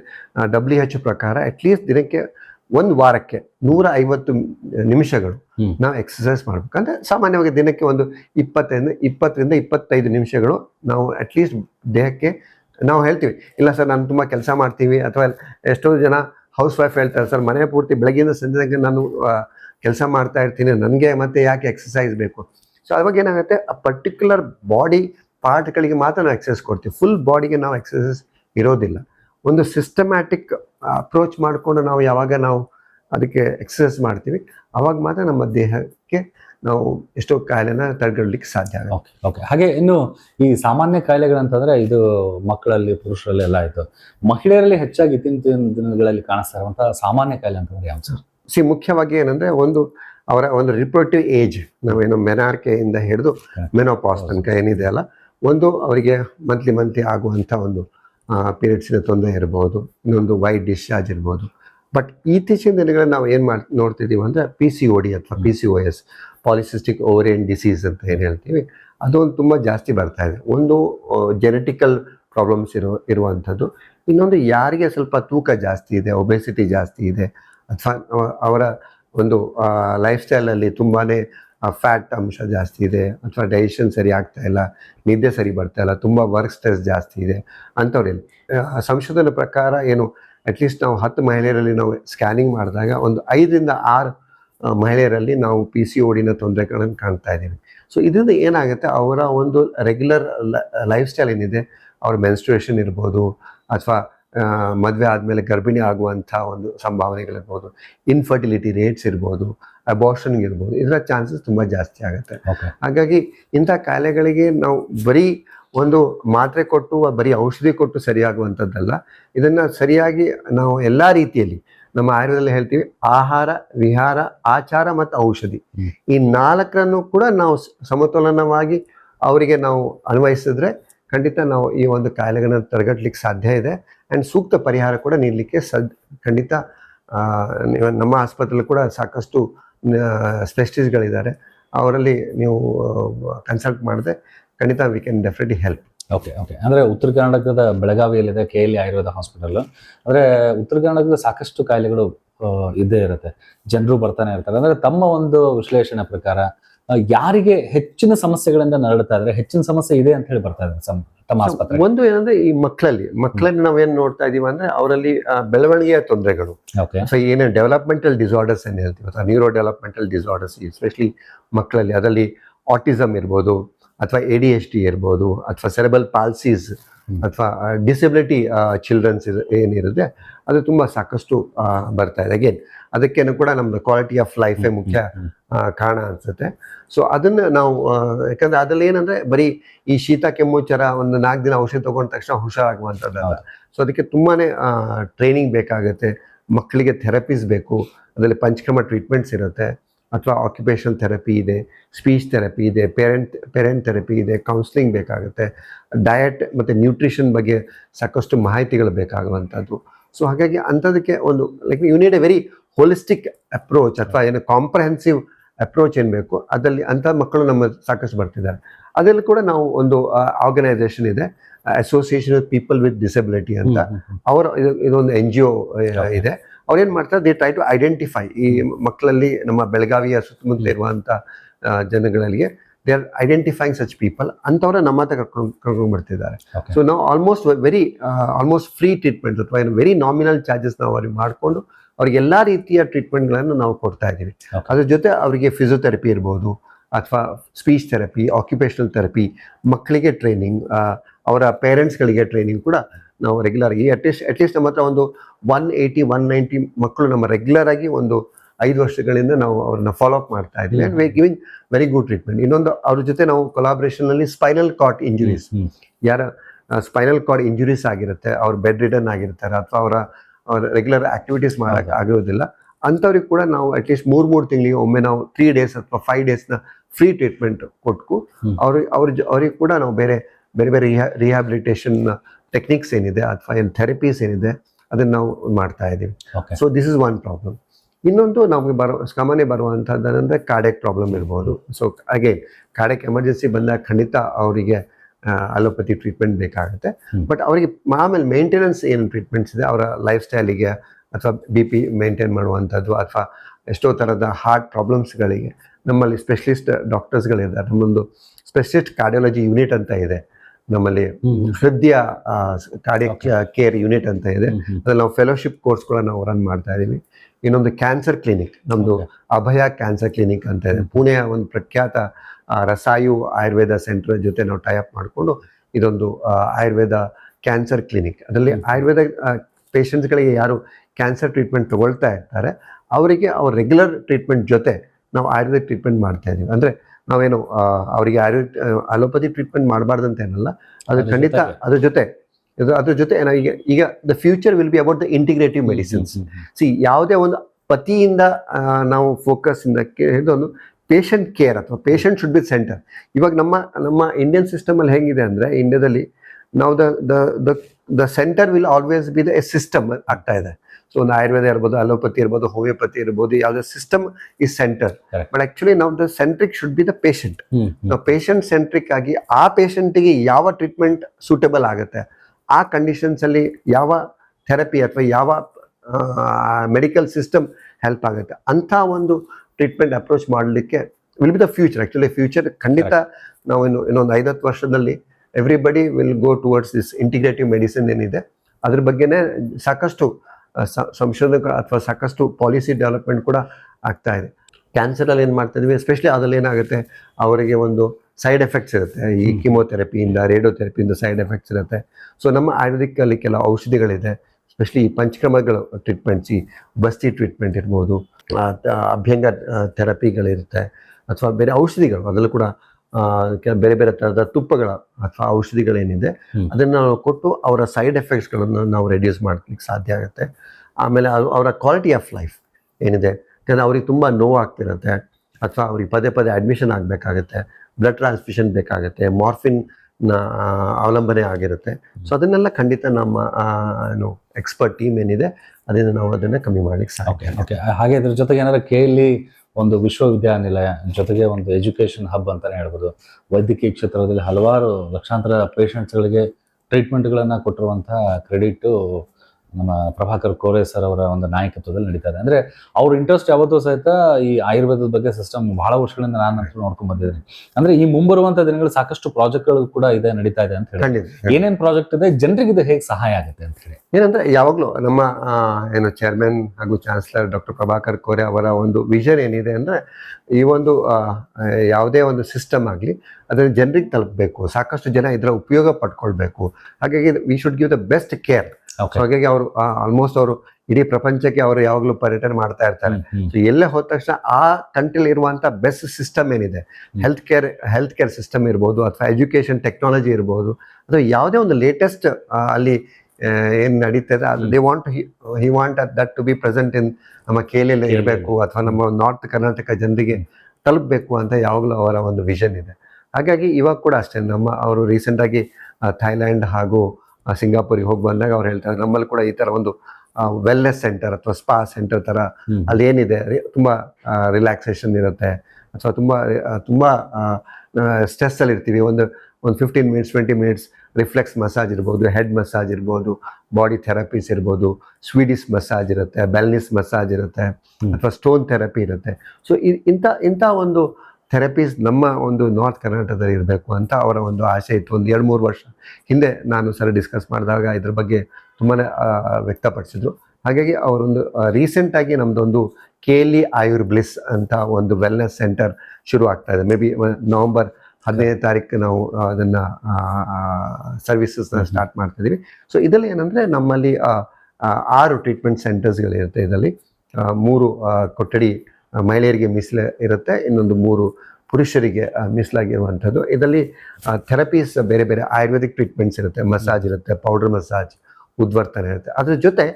ಡಬ್ಲ್ಯೂ ಎಚ್ ಪ್ರಕಾರ ಅಟ್ಲೀಸ್ಟ್ ದಿನಕ್ಕೆ ಒಂದು ವಾರಕ್ಕೆ ನೂರ ಐವತ್ತು ನಿಮಿಷಗಳು. ನಾವು ಎಕ್ಸಸೈಸ್ ಮಾಡ್ಬೇಕಂದ್ರೆ ಸಾಮಾನ್ಯವಾಗಿ ದಿನಕ್ಕೆ ಒಂದು ಇಪ್ಪತ್ತರಿಂದ ಇಪ್ಪತ್ತರಿಂದ ಇಪ್ಪತ್ತೈದು ನಿಮಿಷಗಳು ನಾವು ಅಟ್ಲೀಸ್ಟ್ ದೇಹಕ್ಕೆ ನಾವು ಹೇಳ್ತೀವಿ. ಇಲ್ಲ ಸರ್ ನಾನು ತುಂಬ ಕೆಲಸ ಮಾಡ್ತೀವಿ ಅಥವಾ ಎಷ್ಟೋ ಜನ ಹೌಸ್ ವೈಫ್ ಹೇಳ್ತಾರೆ ಸರ್ ಮನೆ ಪೂರ್ತಿ ಬೆಳಗ್ಗೆಯಿಂದ ಸಂಜೆ ತನಕ ನಾನು ಕೆಲಸ ಮಾಡ್ತಾ ಇರ್ತೀನಿ ನನಗೆ ಮತ್ತೆ ಯಾಕೆ ಎಕ್ಸಸೈಸ್ ಬೇಕು? ಸೊ ಅವಾಗ ಏನಾಗುತ್ತೆ ಆ ಪರ್ಟಿಕ್ಯುಲರ್ ಬಾಡಿ ಪಾರ್ಟ್ಗಳಿಗೆ ಮಾತ್ರ ನಾವು ಎಕ್ಸಸೈಸ್ ಕೊಡ್ತೀವಿ. ಫುಲ್ ಬಾಡಿಗೆ ನಾವು ಎಕ್ಸಸೈಸ್ ಇರೋದಿಲ್ಲ. ಒಂದು ಸಿಸ್ಟಮ್ಯಾಟಿಕ್ ಅಪ್ರೋಚ್ ಮಾಡಿಕೊಂಡು ನಾವು ಯಾವಾಗ ನಾವು ಅದಕ್ಕೆ ಎಕ್ಸಸೈಸ್ ಮಾಡ್ತೀವಿ ಅವಾಗ ಮಾತ್ರ ನಮ್ಮ ದೇಹಕ್ಕೆ ನಾವು ಎಷ್ಟೋ ಕಾಯಿಲೆನ ತಡೆಗಡ್ಲಿಕ್ಕೆ ಸಾಧ್ಯ ಆಗುತ್ತೆ. ಓಕೆ ಓಕೆ ಹಾಗೆ ಇನ್ನು ಈ ಸಾಮಾನ್ಯ ಕಾಯಿಲೆಗಳಂತಂದ್ರೆ ಇದು ಮಕ್ಕಳಲ್ಲಿ ಪುರುಷರಲ್ಲಿ ಎಲ್ಲ ಆಯಿತು. ಮಹಿಳೆಯರಲ್ಲಿ ಹೆಚ್ಚಾಗಿ ಇತ್ತೀಚಿನ ದಿನಗಳಲ್ಲಿ ಕಾಣಿಸ್ತಾ ಇರುವಂತಹ ಸಾಮಾನ್ಯ ಕಾಯಿಲೆ ಅಂತಂದ್ರೆ ಯಾವ ಸರ್? ಸಿ ಮುಖ್ಯವಾಗಿ ಏನಂದ್ರೆ ಒಂದು ಅವರ ಒಂದು ರಿಪ್ರೊಡಕ್ಟಿವ್ ಏಜ್ ನಾವೇನು ಮೆನಾರ್ಕೆಯಿಂದ ಹಿಡಿದು ಮೆನೋಪಾಸ್ ತನಕ ಏನಿದೆ ಅಲ್ಲ ಒಂದು ಅವರಿಗೆ ಮಂತ್ಲಿ ಮಂತ್ಲಿ ಆಗುವಂಥ ಒಂದು ಪೀರಿಯಡ್ಸಿನ ತೊಂದರೆ ಇರ್ಬೋದು, ಇನ್ನೊಂದು ವೈಟ್ ಡಿಸ್ಚಾರ್ಜ್ ಇರ್ಬೋದು. ಬಟ್ ಇತ್ತೀಚಿನ ದಿನಗಳಲ್ಲಿ ನಾವು ಏನು ಮಾಡಿ ನೋಡ್ತಿದ್ದೀವಿ ಅಂದರೆ ಪಿ ಸಿ ಒ ಡಿ ಅಥವಾ P C O S polycystic ovarian disease ಅಂತ ಏನು ಹೇಳ್ತೀವಿ, ಅದೊಂದು ತುಂಬ ಜಾಸ್ತಿ ಬರ್ತಾ ಇದೆ. ಒಂದು ಜೆನೆಟಿಕಲ್ ಪ್ರಾಬ್ಲಮ್ಸ್ ಇರೋ, ಇರುವಂಥದ್ದು. ಇನ್ನೊಂದು ಯಾರಿಗೆ ಸ್ವಲ್ಪ ತೂಕ ಜಾಸ್ತಿ ಇದೆ ಒಬೆಸಿಟಿ ಜಾಸ್ತಿ ಇದೆ, ಅಥವಾ ಅವರ ಒಂದು ಲೈಫ್ ಸ್ಟೈಲಲ್ಲಿ ತುಂಬಾ ಫ್ಯಾಟ್ ಅಂಶ ಜಾಸ್ತಿ ಇದೆ ಅಥವಾ ಡೈಜೆಷನ್ ಸರಿ ಆಗ್ತಾ ಇಲ್ಲ, ನಿದ್ದೆ ಸರಿ ಬರ್ತಾ ಇಲ್ಲ, ತುಂಬ ವರ್ಕ್ ಸ್ಟ್ರೆಸ್ ಜಾಸ್ತಿ ಇದೆ ಅಂಥವ್ರಲ್ಲಿ ಸಂಶೋಧನೆ ಪ್ರಕಾರ ಏನು ಅಟ್ಲೀಸ್ಟ್ ನಾವು ಹತ್ತು ಮಹಿಳೆಯರಲ್ಲಿ ನಾವು ಸ್ಕ್ಯಾನಿಂಗ್ ಮಾಡಿದಾಗ ಒಂದು ಐದರಿಂದ ಆರು ಮಹಿಳೆಯರಲ್ಲಿ ನಾವು ಪಿ ಸಿ ಓಡಿನ ತೊಂದರೆಗಳನ್ನು ಕಾಣ್ತಾ ಇದ್ದೀವಿ. ಸೊ ಇದರಿಂದ ಏನಾಗುತ್ತೆ, ಅವರ ಒಂದು ರೆಗ್ಯುಲರ್ ಲೈಫ್ ಸ್ಟೈಲ್ ಏನಿದೆ, ಅವ್ರ ಮೆನ್ಸ್ಟ್ರೇಷನ್ ಇರ್ಬೋದು ಅಥವಾ ಮದುವೆ ಆದಮೇಲೆ ಗರ್ಭಿಣಿ ಆಗುವಂಥ ಒಂದು ಸಂಭಾವನೆಗಳಿರ್ಬೋದು ಇನ್ಫರ್ಟಿಲಿಟಿ ರೇಟ್ಸ್ ಇರ್ಬೋದು ಅಬಾರ್ಷನ್ಗೆ ಇರ್ಬೋದು. ಇದರ ಚಾನ್ಸಸ್ ತುಂಬ ಜಾಸ್ತಿ ಆಗುತ್ತೆ. ಹಾಗಾಗಿ ಇಂಥ ಕಾಯಿಲೆಗಳಿಗೆ ನಾವು ಬರೀ ಒಂದು ಮಾತ್ರೆ ಕೊಟ್ಟು ಬರೀ ಔಷಧಿ ಕೊಟ್ಟು ಸರಿಯಾಗುವಂಥದ್ದಲ್ಲ. ಇದನ್ನು ಸರಿಯಾಗಿ ನಾವು ಎಲ್ಲ ರೀತಿಯಲ್ಲಿ ನಮ್ಮ ಆಯುರ್ವೇದದಲ್ಲಿ ಹೇಳ್ತೀವಿ ಆಹಾರ ವಿಹಾರ ಆಚಾರ ಮತ್ತು ಔಷಧಿ. ಈ ನಾಲ್ಕರನ್ನು ಕೂಡ ನಾವು ಸಮತೋಲನವಾಗಿ ಅವರಿಗೆ ನಾವು ಅನ್ವಯಿಸಿದ್ರೆ ಖಂಡಿತ ನಾವು ಈ ಒಂದು ಕಾಯಿಲೆಗಳನ್ನು ತಡೆಗಟ್ಟಲಿಕ್ಕೆ ಸಾಧ್ಯ ಇದೆ. ಆ್ಯಂಡ್ ಸೂಕ್ತ ಪರಿಹಾರ ಕೂಡ ನೀಡಲಿಕ್ಕೆ ಸದ್ ಖಂಡಿತ ನಮ್ಮ ಆಸ್ಪತ್ರೆಯಲ್ಲಿ ಕೂಡ ಸಾಕಷ್ಟು ಸ್ಪೆಷಲಿಸ್ಟ್ಗಳಿದ್ದಾರೆ ಅವರಲ್ಲಿ ನೀವು ಕನ್ಸಲ್ಟ್ ಮಾಡಿದೆ ಖಂಡಿತ we can definitely help okay okay ಅಂದರೆ ಉತ್ತರ ಕರ್ನಾಟಕದ ಬೆಳಗಾವಿಯಲ್ಲಿದೆ ಕೆ ಎಲ್ ಆಯುರ್ವೇದ ಹಾಸ್ಪಿಟಲ್ ಅಂದರೆ ಉತ್ತರ ಕರ್ನಾಟಕದ ಸಾಕಷ್ಟು ಕಾಯಿಲೆಗಳು ಇದ್ದೇ ಇರುತ್ತೆ. ಜನರು ಬರ್ತಾನೆ ಇರ್ತಾರೆ. ಅಂದರೆ ತಮ್ಮ ಒಂದು ವಿಶ್ಲೇಷಣೆ ಪ್ರಕಾರ ಯಾರಿಗೆ ಹೆಚ್ಚಿನ ಸಮಸ್ಯೆಗಳಿಂದ ನರಳುತ್ತಾ ಇದ್ರೆ ಹೆಚ್ಚಿನ ಸಮಸ್ಯೆ ಇದೆ ಅಂತ ಹೇಳಿ ಬರ್ತಾ ಇದ್ದಾರೆ ತಮ್ಮ ಆಸ್ಪತ್ರೆ ಒಂದು ಏನಂದ್ರೆ ಈ ಮಕ್ಕಳಲ್ಲಿ ಮಕ್ಕಳಲ್ಲಿ ನಾವೇನ್ ನೋಡ್ತಾ ಇದೀವಿ ಅಂದ್ರೆ ಅವರಲ್ಲಿ ಬೆಳವಣಿಗೆಯ ತೊಂದರೆಗಳು. ಸೊ ಏನೇ ಡೆವಲಪ್ಮೆಂಟಲ್ ಡಿಸಾರ್ಡರ್ಸ್ ಏನು ಹೇಳ್ತೀವಿ ಅಥವಾ ನ್ಯೂರೋ ಡೆವಲಪ್ಮೆಂಟಲ್ ಡಿಸಾರ್ಡರ್ಸ್ ಎಸ್ಪೆಷಲಿ ಮಕ್ಕಳಲ್ಲಿ ಅದರಲ್ಲಿ ಆಟಿಸಮ್ ಇರ್ಬೋದು ಅಥವಾ ಎ ಡಿ ಎಸ್ ಟಿ ಇರ್ಬೋದು ಅಥವಾ ಸೆರೆಬಲ್ ಪಾಲ್ಸೀಸ್. ಅಥವಾ ಡಿಸೆಬಿಲಿಟಿ ಚಿಲ್ಡ್ರನ್ಸ್ ಏನಿರುತ್ತೆ ಅದು ತುಂಬ ಸಾಕಷ್ಟು ಬರ್ತಾ ಇದೆ. ಅಗೇನ್ ಅದಕ್ಕೇನು ಕೂಡ ನಮ್ದು ಕ್ವಾಲಿಟಿ ಆಫ್ ಲೈಫೇ ಮುಖ್ಯ ಕಾರಣ ಅನ್ಸುತ್ತೆ. ಸೊ ಅದನ್ನ ನಾವು ಯಾಕಂದ್ರೆ ಅದ್ರಲ್ಲಿ ಏನಂದ್ರೆ ಬರೀ ಈ ಶೀತ ಕೆಮ್ಮು ಚರ ಒಂದು ನಾಲ್ಕು ದಿನ ಔಷಧಿ ತಗೊಂಡ ತಕ್ಷಣ ಹುಷಾರಾಗುವಂಥದ್ದಲ್ಲ. ಸೊ ಅದಕ್ಕೆ ತುಂಬಾನೇ ಟ್ರೈನಿಂಗ್ ಬೇಕಾಗುತ್ತೆ. ಮಕ್ಕಳಿಗೆ ಥೆರಪೀಸ್ ಬೇಕು. ಅದರಲ್ಲಿ ಪಂಚಕ್ರಮ ಟ್ರೀಟ್ಮೆಂಟ್ಸ್ ಇರುತ್ತೆ. ಅಥವಾ ಆಕ್ಯುಪೇಷನ್ ಥೆರಪಿ ಇದೆ ಸ್ಪೀಚ್ ಥೆರಪಿ ಇದೆ ಪೇರೆಂಟ್ ಪೇರೆಂಟ್ ಥೆರಪಿ ಇದೆ ಕೌನ್ಸಿಲಿಂಗ್ ಬೇಕಾಗುತ್ತೆ ಡಯಟ್ ಮತ್ತು ನ್ಯೂಟ್ರಿಷನ್ ಬಗ್ಗೆ ಸಾಕಷ್ಟು ಮಾಹಿತಿಗಳು ಬೇಕಾಗುವಂಥದ್ದು. ಸೊ ಹಾಗಾಗಿ ಅಂಥದಕ್ಕೆ ಒಂದು like you need a very holistic approach ಅಥವಾ ಏನು ಕಾಂಪ್ರಹೆನ್ಸಿವ್ ಅಪ್ರೋಚ್ ಏನು ಬೇಕು ಅದರಲ್ಲಿ ಅಂಥ ಮಕ್ಕಳು ನಮ್ಮ ಸಾಕಷ್ಟು ಬರ್ತಿದ್ದಾರೆ. ಅದರಲ್ಲಿ ಕೂಡ ನಾವು ಒಂದು ಆರ್ಗನೈಸೇಷನ್ ಇದೆ. Association of people with disability ಅಂತ. ಅವರ ಇದು ಇದೊಂದು ಎನ್ ಜಿ ಒ ಇದೆ. ಅವ್ರು ಏನು ಮಾಡ್ತಾರೆ ದೇ ಟ್ರೈ ಟು ಐಡೆಂಟಿಫೈ ಈ ಮಕ್ಕಳಲ್ಲಿ ನಮ್ಮ ಬೆಳಗಾವಿಯ ಸುತ್ತಮುತ್ತಲ ಇರುವಂಥ ಜನಗಳಿಗೆ they are identifying such people ಅಂಥವ್ರ ನಮ್ಮ ಹತ್ರ ಕರ್ಕೊಂಡು ಕರ್ಕೊಂಡು ಬರ್ತಿದ್ದಾರೆ. ಸೊ ನಾವು almost very almost free treatment ಅಥವಾ ಏನು ವೆರಿ ನಾಮಿನಲ್ ಚಾರ್ಜಸ್ ನಾವು ಅವ್ರಿಗೆ ಮಾಡಿಕೊಂಡು ಅವ್ರಿಗೆ ಎಲ್ಲ ರೀತಿಯ ಟ್ರೀಟ್ಮೆಂಟ್ಗಳನ್ನು ನಾವು ಕೊಡ್ತಾ ಇದ್ದೀವಿ. ಅದ್ರ ಜೊತೆ ಅವರಿಗೆ ಫಿಸಿಯೋಥೆರಪಿ ಇರ್ಬೋದು ಅಥವಾ ಸ್ಪೀಚ್ ಥೆರಪಿ ಆಕ್ಯುಪೇಷನಲ್ ಥೆರಪಿ ಮಕ್ಕಳಿಗೆ ಟ್ರೈನಿಂಗ್ ಅವರ ಪೇರೆಂಟ್ಸ್ಗಳಿಗೆ ಟ್ರೈನಿಂಗ್ ಕೂಡ ನಾವು ರೆಗ್ಯುಲರ್ ಆಗಿ ಅಟ್ಲೀಸ್ಟ್ ಅಟ್ಲೀಸ್ಟ್ ನಮ್ಮ ಹತ್ರ ಒಂದು ಒನ್ ಏಯ್ಟಿ ಒನ್ ನೈಂಟಿ ಮಕ್ಕಳು ನಮ್ಮ ರೆಗ್ಯುಲರ್ ಆಗಿ ಒಂದು ಐದು ವರ್ಷಗಳಿಂದ ನಾವು ಅವ್ರನ್ನ ಫಾಲೋ ಅಪ್ ಮಾಡ್ತಾ ಇದ್ದೀವಿ and we giving very good treatment ಇನ್ನೊಂದು ಅವ್ರ ಜೊತೆ ನಾವು ಕೊಲಾಬ್ರೇಷನಲ್ಲಿ ಸ್ಪೈನಲ್ ಕಾರ್ಟ್ ಇಂಜುರೀಸ್ ಯಾರ ಸ್ಪೈನಲ್ ಕಾರ್ಡ್ ಇಂಜುರೀಸ್ ಆಗಿರುತ್ತೆ ಅವ್ರು ಬೆಡ್ ರಿಡನ್ ಆಗಿರ್ತಾರೆ ಅಥವಾ ಅವರ ಅವ್ರ ರೆಗ್ಯುಲರ್ ಆಕ್ಟಿವಿಟೀಸ್ ಮಾಡೋಕ್ಕೆ ಆಗೋದಿಲ್ಲ. ಅಂಥವ್ರಿಗೆ ಕೂಡ ನಾವು ಅಟ್ಲೀಸ್ಟ್ ಮೂರು ಮೂರು ತಿಂಗಳಿಗೆ ಒಮ್ಮೆ ನಾವು ತ್ರೀ ಡೇಸ್ ಅಥವಾ ಫೈವ್ ಡೇಸ್ನ ಫ್ರೀ ಟ್ರೀಟ್ಮೆಂಟ್ ಕೊಟ್ಟು ಅವ್ರ ಅವ್ರಿಗೆ ಅವ್ರ ಜೊ- ಅವ್ರಿಗೆ ಕೂಡ ನಾವು ಬೇರೆ ಬೇರೆ ಬೇರೆ ರಿಹಾ ರಿಹ್ಯಾಬಿಲಿಟೇಷನ್ ಟೆಕ್ನಿಕ್ಸ್ ಏನಿದೆ ಅಥವಾ ಏನು ಥೆರಪೀಸ್ ಏನಿದೆ ಅದನ್ನು ನಾವು ಮಾಡ್ತಾ ಇದ್ದೀವಿ. So this is one problem ಇನ್ನೊಂದು ನಮಗೆ ಬರೋ ಸಾಮಾನ್ಯ ಬರುವಂಥದ್ದು ಕಾರ್ಡಿಯಕ್ ಪ್ರಾಬ್ಲಮ್ ಇರ್ಬೋದು. ಸೊ ಅಗೇನ್ ಕಾರ್ಡಿಯಕ್ ಎಮರ್ಜೆನ್ಸಿ ಬಂದಾಗ ಖಂಡಿತ ಅವರಿಗೆ ಅಲೋಪತಿ ಟ್ರೀಟ್ಮೆಂಟ್ ಬೇಕಾಗುತ್ತೆ. ಬಟ್ ಅವರಿಗೆ ಆಮೇಲೆ ಮೇಂಟೆನೆನ್ಸ್ ಏನು ಟ್ರೀಟ್ಮೆಂಟ್ಸ್ ಇದೆ ಅವರ ಲೈಫ್ ಸ್ಟೈಲಿಗೆ ಅಥವಾ ಬಿ ಪಿ ಮೇಂಟೈನ್ ಮಾಡುವಂಥದ್ದು ಅಥವಾ ಎಷ್ಟೋ ಥರದ ಹಾರ್ಟ್ ಪ್ರಾಬ್ಲಮ್ಸ್ಗಳಿಗೆ ನಮ್ಮಲ್ಲಿ ಸ್ಪೆಷಲಿಸ್ಟ್ ಡಾಕ್ಟರ್ಸ್ಗಳಿದ್ದಾರೆ ನಮ್ಮೊಂದು ಸ್ಪೆಷಲಿಸ್ಟ್ ಕಾರ್ಡಿಯಾಲಜಿ ಯೂನಿಟ್ ಅಂತ ಇದೆ. ನಮ್ಮಲ್ಲಿ ಹೃದಯ ಕಾರ್ಡಿಯಕ್ ಕೇರ್ ಯೂನಿಟ್ ಅಂತ ಇದೆ. ಅದ್ರಲ್ಲಿ ನಾವು ಫೆಲೋಶಿಪ್ ಕೋರ್ಸ್ ಕೂಡ ನಾವು ರನ್ ಮಾಡ್ತಾ ಇದ್ದೀವಿ ಇನ್ನೊಂದು ಕ್ಯಾನ್ಸರ್ ಕ್ಲಿನಿಕ್ ನಮ್ಮದು ಅಭಯ ಕ್ಯಾನ್ಸರ್ ಕ್ಲಿನಿಕ್ ಅಂತ ಇದೆ. ಪುಣೆಯ ಒಂದು ಪ್ರಖ್ಯಾತ ರಸಾಯು ಆಯುರ್ವೇದ ಸೆಂಟರ್ ಜೊತೆ ನಾವು ಟೈಅಪ್ ಮಾಡಿಕೊಂಡು ಇದೊಂದು ಆಯುರ್ವೇದ ಕ್ಯಾನ್ಸರ್ ಕ್ಲಿನಿಕ್ ಅದರಲ್ಲಿ. ಆಯುರ್ವೇದ ಪೇಷಂಟ್ಸ್ಗಳಿಗೆ ಯಾರು ಕ್ಯಾನ್ಸರ್ ಟ್ರೀಟ್ಮೆಂಟ್ ತಗೊಳ್ತಾ ಇರ್ತಾರೆ ಅವರಿಗೆ ಅವ್ರ ರೆಗ್ಯುಲರ್ ಟ್ರೀಟ್ಮೆಂಟ್ ಜೊತೆ ನಾವು ಆಯುರ್ವೇದಿಕ್ ಟ್ರೀಟ್ಮೆಂಟ್ ಮಾಡ್ತಾ ಇದೀವಿ. ಅಂದರೆ ನಾವೇನು ಅವರಿಗೆ ಆಯುರ್ವೇದ ಅಲೋಪತಿ ಟ್ರೀಟ್ಮೆಂಟ್ ಮಾಡಬಾರ್ದಂತ ಏನಲ್ಲ ಅದು ಖಂಡಿತ. ಅದ್ರ ಜೊತೆ. ಅದ್ರ ಜೊತೆ ಈಗ ಈಗ the future will be about the integrative medicines C ಯಾವುದೇ ಒಂದು ಪತಿಯಿಂದ ನಾವು ಫೋಕಸ್ ಇಂದ ಒಂದು ಪೇಷಂಟ್ ಕೇರ್ ಅಥವಾ ಪೇಷಂಟ್ ಶುಡ್ ಬಿ ಸೆಂಟರ್ ಇವಾಗ ನಮ್ಮ ನಮ್ಮ ಇಂಡಿಯನ್ ಸಿಸ್ಟಮಲ್ಲಿ ಹೆಂಗಿದೆ ಅಂದರೆ ಇಂಡಿಯಾದಲ್ಲಿ ನಾವು the the the center will always be the a system ಆಗ್ತಾ ಇದೆ. ಸೊ ಒಂದು ಆಯುರ್ವೇದ ಇರ್ಬೋದು ಅಲೋಪತಿ ಇರ್ಬೋದು ಹೋಮಿಯೋಪತಿ ಇರ್ಬೋದು ಯಾವುದೇ system is center. But actually ನಾವು the centric should be the patient. ನಾವು ಪೇಷಂಟ್ ಸೆಂಟ್ರಿಕ್ ಆಗಿ ಆ ಪೇಷಂಟಿಗೆ ಯಾವ ಟ್ರೀಟ್ಮೆಂಟ್ ಸೂಟಬಲ್ ಆಗುತ್ತೆ? ಆ ಕಂಡೀಷನ್ಸ್ ಅಲ್ಲಿ ಯಾವ ಥೆರಪಿ ಅಥವಾ ಯಾವ ಮೆಡಿಕಲ್ ಸಿಸ್ಟಮ್ ಹೆಲ್ಪ್ ಆಗುತ್ತೆ? ಅಂಥ ಒಂದು ಟ್ರೀಟ್ಮೆಂಟ್ ಅಪ್ರೋಚ್ ಮಾಡಲಿಕ್ಕೆ will be the future actually future ಖಂಡಿತ ನಾವು ಇನ್ನು ಇನ್ನೊಂದು ಐದತ್ತು ವರ್ಷದಲ್ಲಿ everybody will go towards this integrative medicine ಏನಿದೆ. ಅದ್ರ ಬಗ್ಗೆನೇ ಸಾಕಷ್ಟು ಸಂಶೋಧಕ ಅಥವಾ ಸಾಕಷ್ಟು ಪಾಲಿಸಿ ಡೆವಲಪ್ಮೆಂಟ್ ಕೂಡ ಆಗ್ತಾ ಇದೆ. ಕ್ಯಾನ್ಸರಲ್ಲಿ ಏನು ಮಾಡ್ತಾ ಇದ್ವಿ ಎಸ್ಪೆಷಲಿ ಅದರಲ್ಲಿ ಏನಾಗುತ್ತೆ ಅವರಿಗೆ ಒಂದು ಸೈಡ್ ಎಫೆಕ್ಟ್ಸ್ ಇರುತ್ತೆ. ಈ. ಕಿಮೋಥೆರಪಿಯಿಂದ ರೇಡಿಯೋಥೆರಪಿಯಿಂದ ಸೈಡ್ ಎಫೆಕ್ಟ್ಸ್ ಇರುತ್ತೆ. ಸೊ ನಮ್ಮ ಆಯುರ್ವೇದಿಕ್ಕಲ್ಲಿ ಕೆಲವು ಔಷಧಿಗಳಿದೆ. ಸ್ಪೆಷಲಿ ಈ ಪಂಚಕ್ರಮಗಳು ಟ್ರೀಟ್ಮೆಂಟ್ಸ್ ಈ ಬಸ್ತಿ ಟ್ರೀಟ್ಮೆಂಟ್ ಇರ್ಬೋದು ಅಭ್ಯಂಗ ಥೆರಪಿಗಳಿರುತ್ತೆ ಅಥವಾ ಬೇರೆ ಔಷಧಿಗಳು ಅದರಲ್ಲೂ ಕೂಡ ಬೇರೆ ಬೇರೆ ಥರದ ತುಪ್ಪಗಳ ಅಥವಾ ಔಷಧಿಗಳೇನಿದೆ ಅದನ್ನ ಕೊಟ್ಟು ಅವರ ಸೈಡ್ ಎಫೆಕ್ಟ್ಸ್ಗಳನ್ನು ನಾವು ರೆಡ್ಯೂಸ್ ಮಾಡ್ಲಿಕ್ಕೆ ಸಾಧ್ಯ ಆಗುತ್ತೆ. ಆಮೇಲೆ ಅವರ ಕ್ವಾಲಿಟಿ ಆಫ್ ಲೈಫ್ ಏನಿದೆ ಯಾಕಂದ್ರೆ ಅವ್ರಿಗೆ ತುಂಬಾ ನೋವು ಆಗ್ತಿರುತ್ತೆ ಅಥವಾ ಅವ್ರಿಗೆ ಪದೇ ಪದೇ ಅಡ್ಮಿಷನ್ ಆಗಬೇಕಾಗುತ್ತೆ ಬ್ಲಡ್ ಟ್ರಾನ್ಸ್ಫ್ಯೂಷನ್ ಬೇಕಾಗುತ್ತೆ ಮಾರ್ಫಿನ್ನ ಅವಲಂಬನೆ ಆಗಿರುತ್ತೆ. ಸೊ ಅದನ್ನೆಲ್ಲ ಖಂಡಿತ ನಮ್ಮ ಏನು ಎಕ್ಸ್ಪರ್ಟ್ ಟೀಮ್ ಏನಿದೆ ಅದರಿಂದ ನಾವು ಅದನ್ನ ಕಮ್ಮಿ ಮಾಡ್ಲಿಕ್ಕೆ ಸಾಧ್ಯ ಓಕೆ ಹಾಗೆ ಇದ್ರ ಜೊತೆಗೆ ಏನಾದ್ರು ಕೆ ಎಲ್ ಒಂದು ವಿಶ್ವವಿದ್ಯಾನಿಲಯ ಜೊತೆಗೆ ಒಂದು ಎಜುಕೇಶನ್ ಹಬ್ ಅಂತಾನೆ ಹೇಳ್ಬೋದು. ವೈದ್ಯಕೀಯ ಕ್ಷೇತ್ರದಲ್ಲಿ ಹಲವಾರು ಲಕ್ಷಾಂತರ ಪೇಷಂಟ್ಸ್ಗಳಿಗೆ ಟ್ರೀಟ್ಮೆಂಟ್ಗಳನ್ನು ಕೊಟ್ಟಿರುವಂತಹ ಕ್ರೆಡಿಟ್ ನಮ್ಮ ಪ್ರಭಾಕರ್ ಕೋರೆ ಸರ್ ಅವರ ಒಂದು ನಾಯಕತ್ವದಲ್ಲಿ ನಡೀತಾರೆ. ಅಂದರೆ ಅವ್ರ ಇಂಟ್ರೆಸ್ಟ್ ಯಾವತ್ತೂ ಸಹಿತ ಈ ಆಯುರ್ವೇದದ ಬಗ್ಗೆ ಸಿಸ್ಟಮ್ ಬಹಳ ವರ್ಷಗಳಿಂದ ನಾನು ಅಂತೂ ನೋಡ್ಕೊಂಡು ಬಂದಿದ್ದೀನಿ. ಅಂದ್ರೆ ಈ ಮುಂಬರುವಂಥ ದಿನಗಳು ಸಾಕಷ್ಟು ಪ್ರಾಜೆಕ್ಟ್ಗಳು ಕೂಡ ಇದೆ ನಡೀತಾ ಇದೆ ಅಂತ ಹೇಳಿ. ಏನೇನು ಪ್ರಾಜೆಕ್ಟ್ ಇದೆ ಜನರಿಗೆ ಇದು ಹೇಗೆ ಸಹಾಯ ಆಗುತ್ತೆ ಅಂತ ಹೇಳಿ. ಏನಂದ್ರೆ ಯಾವಾಗಲೂ ನಮ್ಮ ಏನು ಚೇರ್ಮನ್ ಹಾಗೂ ಚಾನ್ಸಲರ್ ಡಾಕ್ಟರ್ ಪ್ರಭಾಕರ್ ಕೋರೆ ಅವರ ಒಂದು ವಿಷನ್ ಏನಿದೆ ಅಂದರೆ ಈ ಒಂದು ಯಾವುದೇ ಒಂದು ಸಿಸ್ಟಮ್ ಆಗಲಿ ಅದನ್ನು ಜನರಿಗೆ ತಲುಪಬೇಕು. ಸಾಕಷ್ಟು ಜನ ಇದರ ಉಪಯೋಗ ಪಡ್ಕೊಳ್ಬೇಕು. ಹಾಗಾಗಿ we should give the best care ಹಾಗಾಗಿ ಅವರು ಆಲ್ಮೋಸ್ಟ್ ಅವರು ಇಡೀ ಪ್ರಪಂಚಕ್ಕೆ ಅವರು ಯಾವಾಗಲೂ ಪರ್ಯಟನ ಮಾಡ್ತಾ ಇರ್ತಾರೆ. ಸೊ ಎಲ್ಲೇ ಹೋದ ತಕ್ಷಣ ಆ ಕಂಟ್ರಿಲಿ ಇರುವಂತ ಬೆಸ್ಟ್ ಸಿಸ್ಟಮ್ ಏನಿದೆ? Health care health care system ಇರ್ಬೋದು ಅಥವಾ ಎಜುಕೇಶನ್ ಟೆಕ್ನಾಲಜಿ ಇರ್ಬೋದು. ಅಥವಾ ಯಾವುದೇ ಒಂದು ಲೇಟೆಸ್ಟ್ ಅಲ್ಲಿ ಏನು ನಡೀತದೆ ಅದು they want he want that to be present in ನಮ್ಮ ಕೇಲೆಲ್ಲ ಇರಬೇಕು ಅಥವಾ ನಮ್ಮ ನಾರ್ತ್ ಕರ್ನಾಟಕ ಜನರಿಗೆ ತಲುಪಬೇಕು ಅಂತ ಯಾವಾಗಲೂ ಅವರ ಒಂದು ವಿಷನ್ ಇದೆ. ಹಾಗಾಗಿ ಇವಾಗ ಕೂಡ ಅಷ್ಟೇ ನಮ್ಮ ಅವರು ರೀಸೆಂಟಾಗಿ ಥೈಲ್ಯಾಂಡ್ ಹಾಗೂ ಸಿಂಗಾಪುರಿಗೆ ಹೋಗಿ ಬಂದಾಗ ಅವ್ರು ಹೇಳ್ತಾರೆ ನಮ್ಮಲ್ಲಿ ಕೂಡ ಈ ಥರ ಒಂದು ವೆಲ್ನೆಸ್ ಸೆಂಟರ್ ಅಥವಾ ಸ್ಪಾ ಸೆಂಟರ್ ಥರ ಹ್ಮ್. ಅಲ್ಲಿ ಏನಿದೆ ತುಂಬಾ ರಿಲ್ಯಾಕ್ಸೇಷನ್ ಇರುತ್ತೆ. ಅಥವಾ ತುಂಬ ತುಂಬಾ ತುಂಬ ಸ್ಟ್ರೆಸ್ ಅಲ್ಲಿ ಇರ್ತೀವಿ. ಒಂದು ಒಂದು fifteen minutes twenty minutes reflex massage ಇರ್ಬೋದು ಹೆಡ್ ಮಸಾಜ್ ಇರ್ಬೋದು ಬಾಡಿ ಥೆರಪೀಸ್ ಇರ್ಬೋದು ಸ್ವೀಡಿಸ್ ಮಸಾಜ್ ಇರುತ್ತೆ ಬೆಲ್ನಿಸ್ ಮಸಾಜ್ ಇರುತ್ತೆ ಅಥವಾ ಸ್ಟೋನ್ ಥೆರಪಿ ಇರುತ್ತೆ. ಸೊ ಇಂಥ ಇಂಥ ಒಂದು ಥೆರಪೀಸ್ ನಮ್ಮ ಒಂದು ನಾರ್ತ್ ಕರ್ನಾಟಕದಲ್ಲಿ ಇರಬೇಕು ಅಂತ ಅವರ ಒಂದು ಆಸೆ ಇತ್ತು. ಒಂದು ಎರಡು ಮೂರು ವರ್ಷ ಹಿಂದೆ ನಾನು ಸರ್ ಡಿಸ್ಕಸ್ ಮಾಡಿದಾಗ ಇದ್ರ ಬಗ್ಗೆ ತುಂಬಾ ವ್ಯಕ್ತಪಡಿಸಿದ್ರು. ಹಾಗಾಗಿ ಅವರೊಂದು ರೀಸೆಂಟಾಗಿ ನಮ್ಮದೊಂದು ಕೇಲಿ ಆಯುರ್ ಬ್ಲಿಸ್ ಅಂತ ಒಂದು ವೆಲ್ನೆಸ್ ಸೆಂಟರ್ ಶುರು ಆಗ್ತಾ ಇದೆ. ಮೇ ಬಿ ನವಂಬರ್ ಹದಿನೈದನೇ ತಾರೀಕು ನಾವು ಅದನ್ನು ಸರ್ವಿಸಸ್ನ ಸ್ಟಾರ್ಟ್ ಮಾಡ್ತಾ ಇದೀವಿ ಸೊ ಇದರಲ್ಲಿ ಏನಂದರೆ ನಮ್ಮಲ್ಲಿ ಆರು ಟ್ರೀಟ್ಮೆಂಟ್ ಸೆಂಟರ್ಸ್ಗಳಿರುತ್ತೆ ಇದರಲ್ಲಿ. ಮೂರು ಕೊಠಡಿ ಮಹಿಳೆಯರಿಗೆ ಮೀಸಲು ಇರುತ್ತೆ. ಇನ್ನೊಂದು ಮೂರು ಪುರುಷರಿಗೆ ಮಿಸ್ಲಾಗಿರುವಂಥದ್ದು. ಇದರಲ್ಲಿ ಥೆರಪೀಸ್ ಬೇರೆ ಬೇರೆ ಆಯುರ್ವೇದಿಕ್ ಟ್ರೀಟ್ಮೆಂಟ್ಸ್ ಇರುತ್ತೆ. ಮಸಾಜ್ ಇರುತ್ತೆ ಪೌಡರ್ ಮಸಾಜ್ ಉದ್ವರ್ತನೆ ಇರುತ್ತೆ. ಅದ್ರ ಜೊತೆ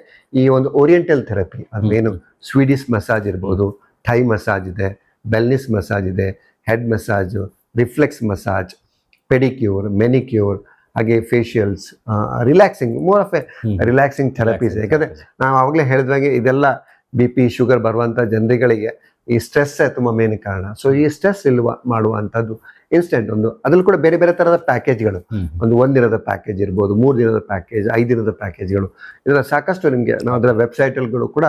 ಈ ಒಂದು ಓರಿಯೆಂಟಲ್ ಥೆರಪಿ ಅದೇನು ಸ್ವೀಡಿಸ್ ಮಸಾಜ್ ಇರ್ಬೋದು ಥೈ ಮಸಾಜ್ ಇದೆ ಬೆಲ್ನಿಸ್ ಮಸಾಜ್ ಇದೆ head massage reflex massage pedicure manicure ಹಾಗೆ facials relaxing more of a relaxing therapies ಯಾಕಂದರೆ ನಾವು ಆವಾಗಲೇ ಹೇಳಿದ್ವಾಗೆ ಇದೆಲ್ಲ ಬಿ ಪಿ ಶುಗರ್ ಬರುವಂಥ ಜನರುಗಳಿಗೆ ಈ ಸ್ಟ್ರೆಸ್ ತುಂಬ ಮೇನ್ ಕಾರಣ. ಸೊ ಈ ಸ್ಟ್ರೆಸ್ ಇಲ್ವ ಮಾಡುವಂಥದ್ದು ಇನ್ಸ್ಟೆಂಟ್ ಒಂದು ಅದ್ರಲ್ಲಿ ಕೂಡ ಬೇರೆ ಬೇರೆ ಥರದ ಪ್ಯಾಕೇಜ್ಗಳು. ಒಂದು ಒಂದಿನದ ಪ್ಯಾಕೇಜ್ ಇರ್ಬೋದು ಮೂರು ದಿನದ ಪ್ಯಾಕೇಜ್ ಐದು ದಿನದ ಪ್ಯಾಕೇಜ್ಗಳು ಇದರ ಸಾಕಷ್ಟು ನಿಮಗೆ ನಾವು ಅದರ ವೆಬ್ಸೈಟ್ಗಳು ಕೂಡ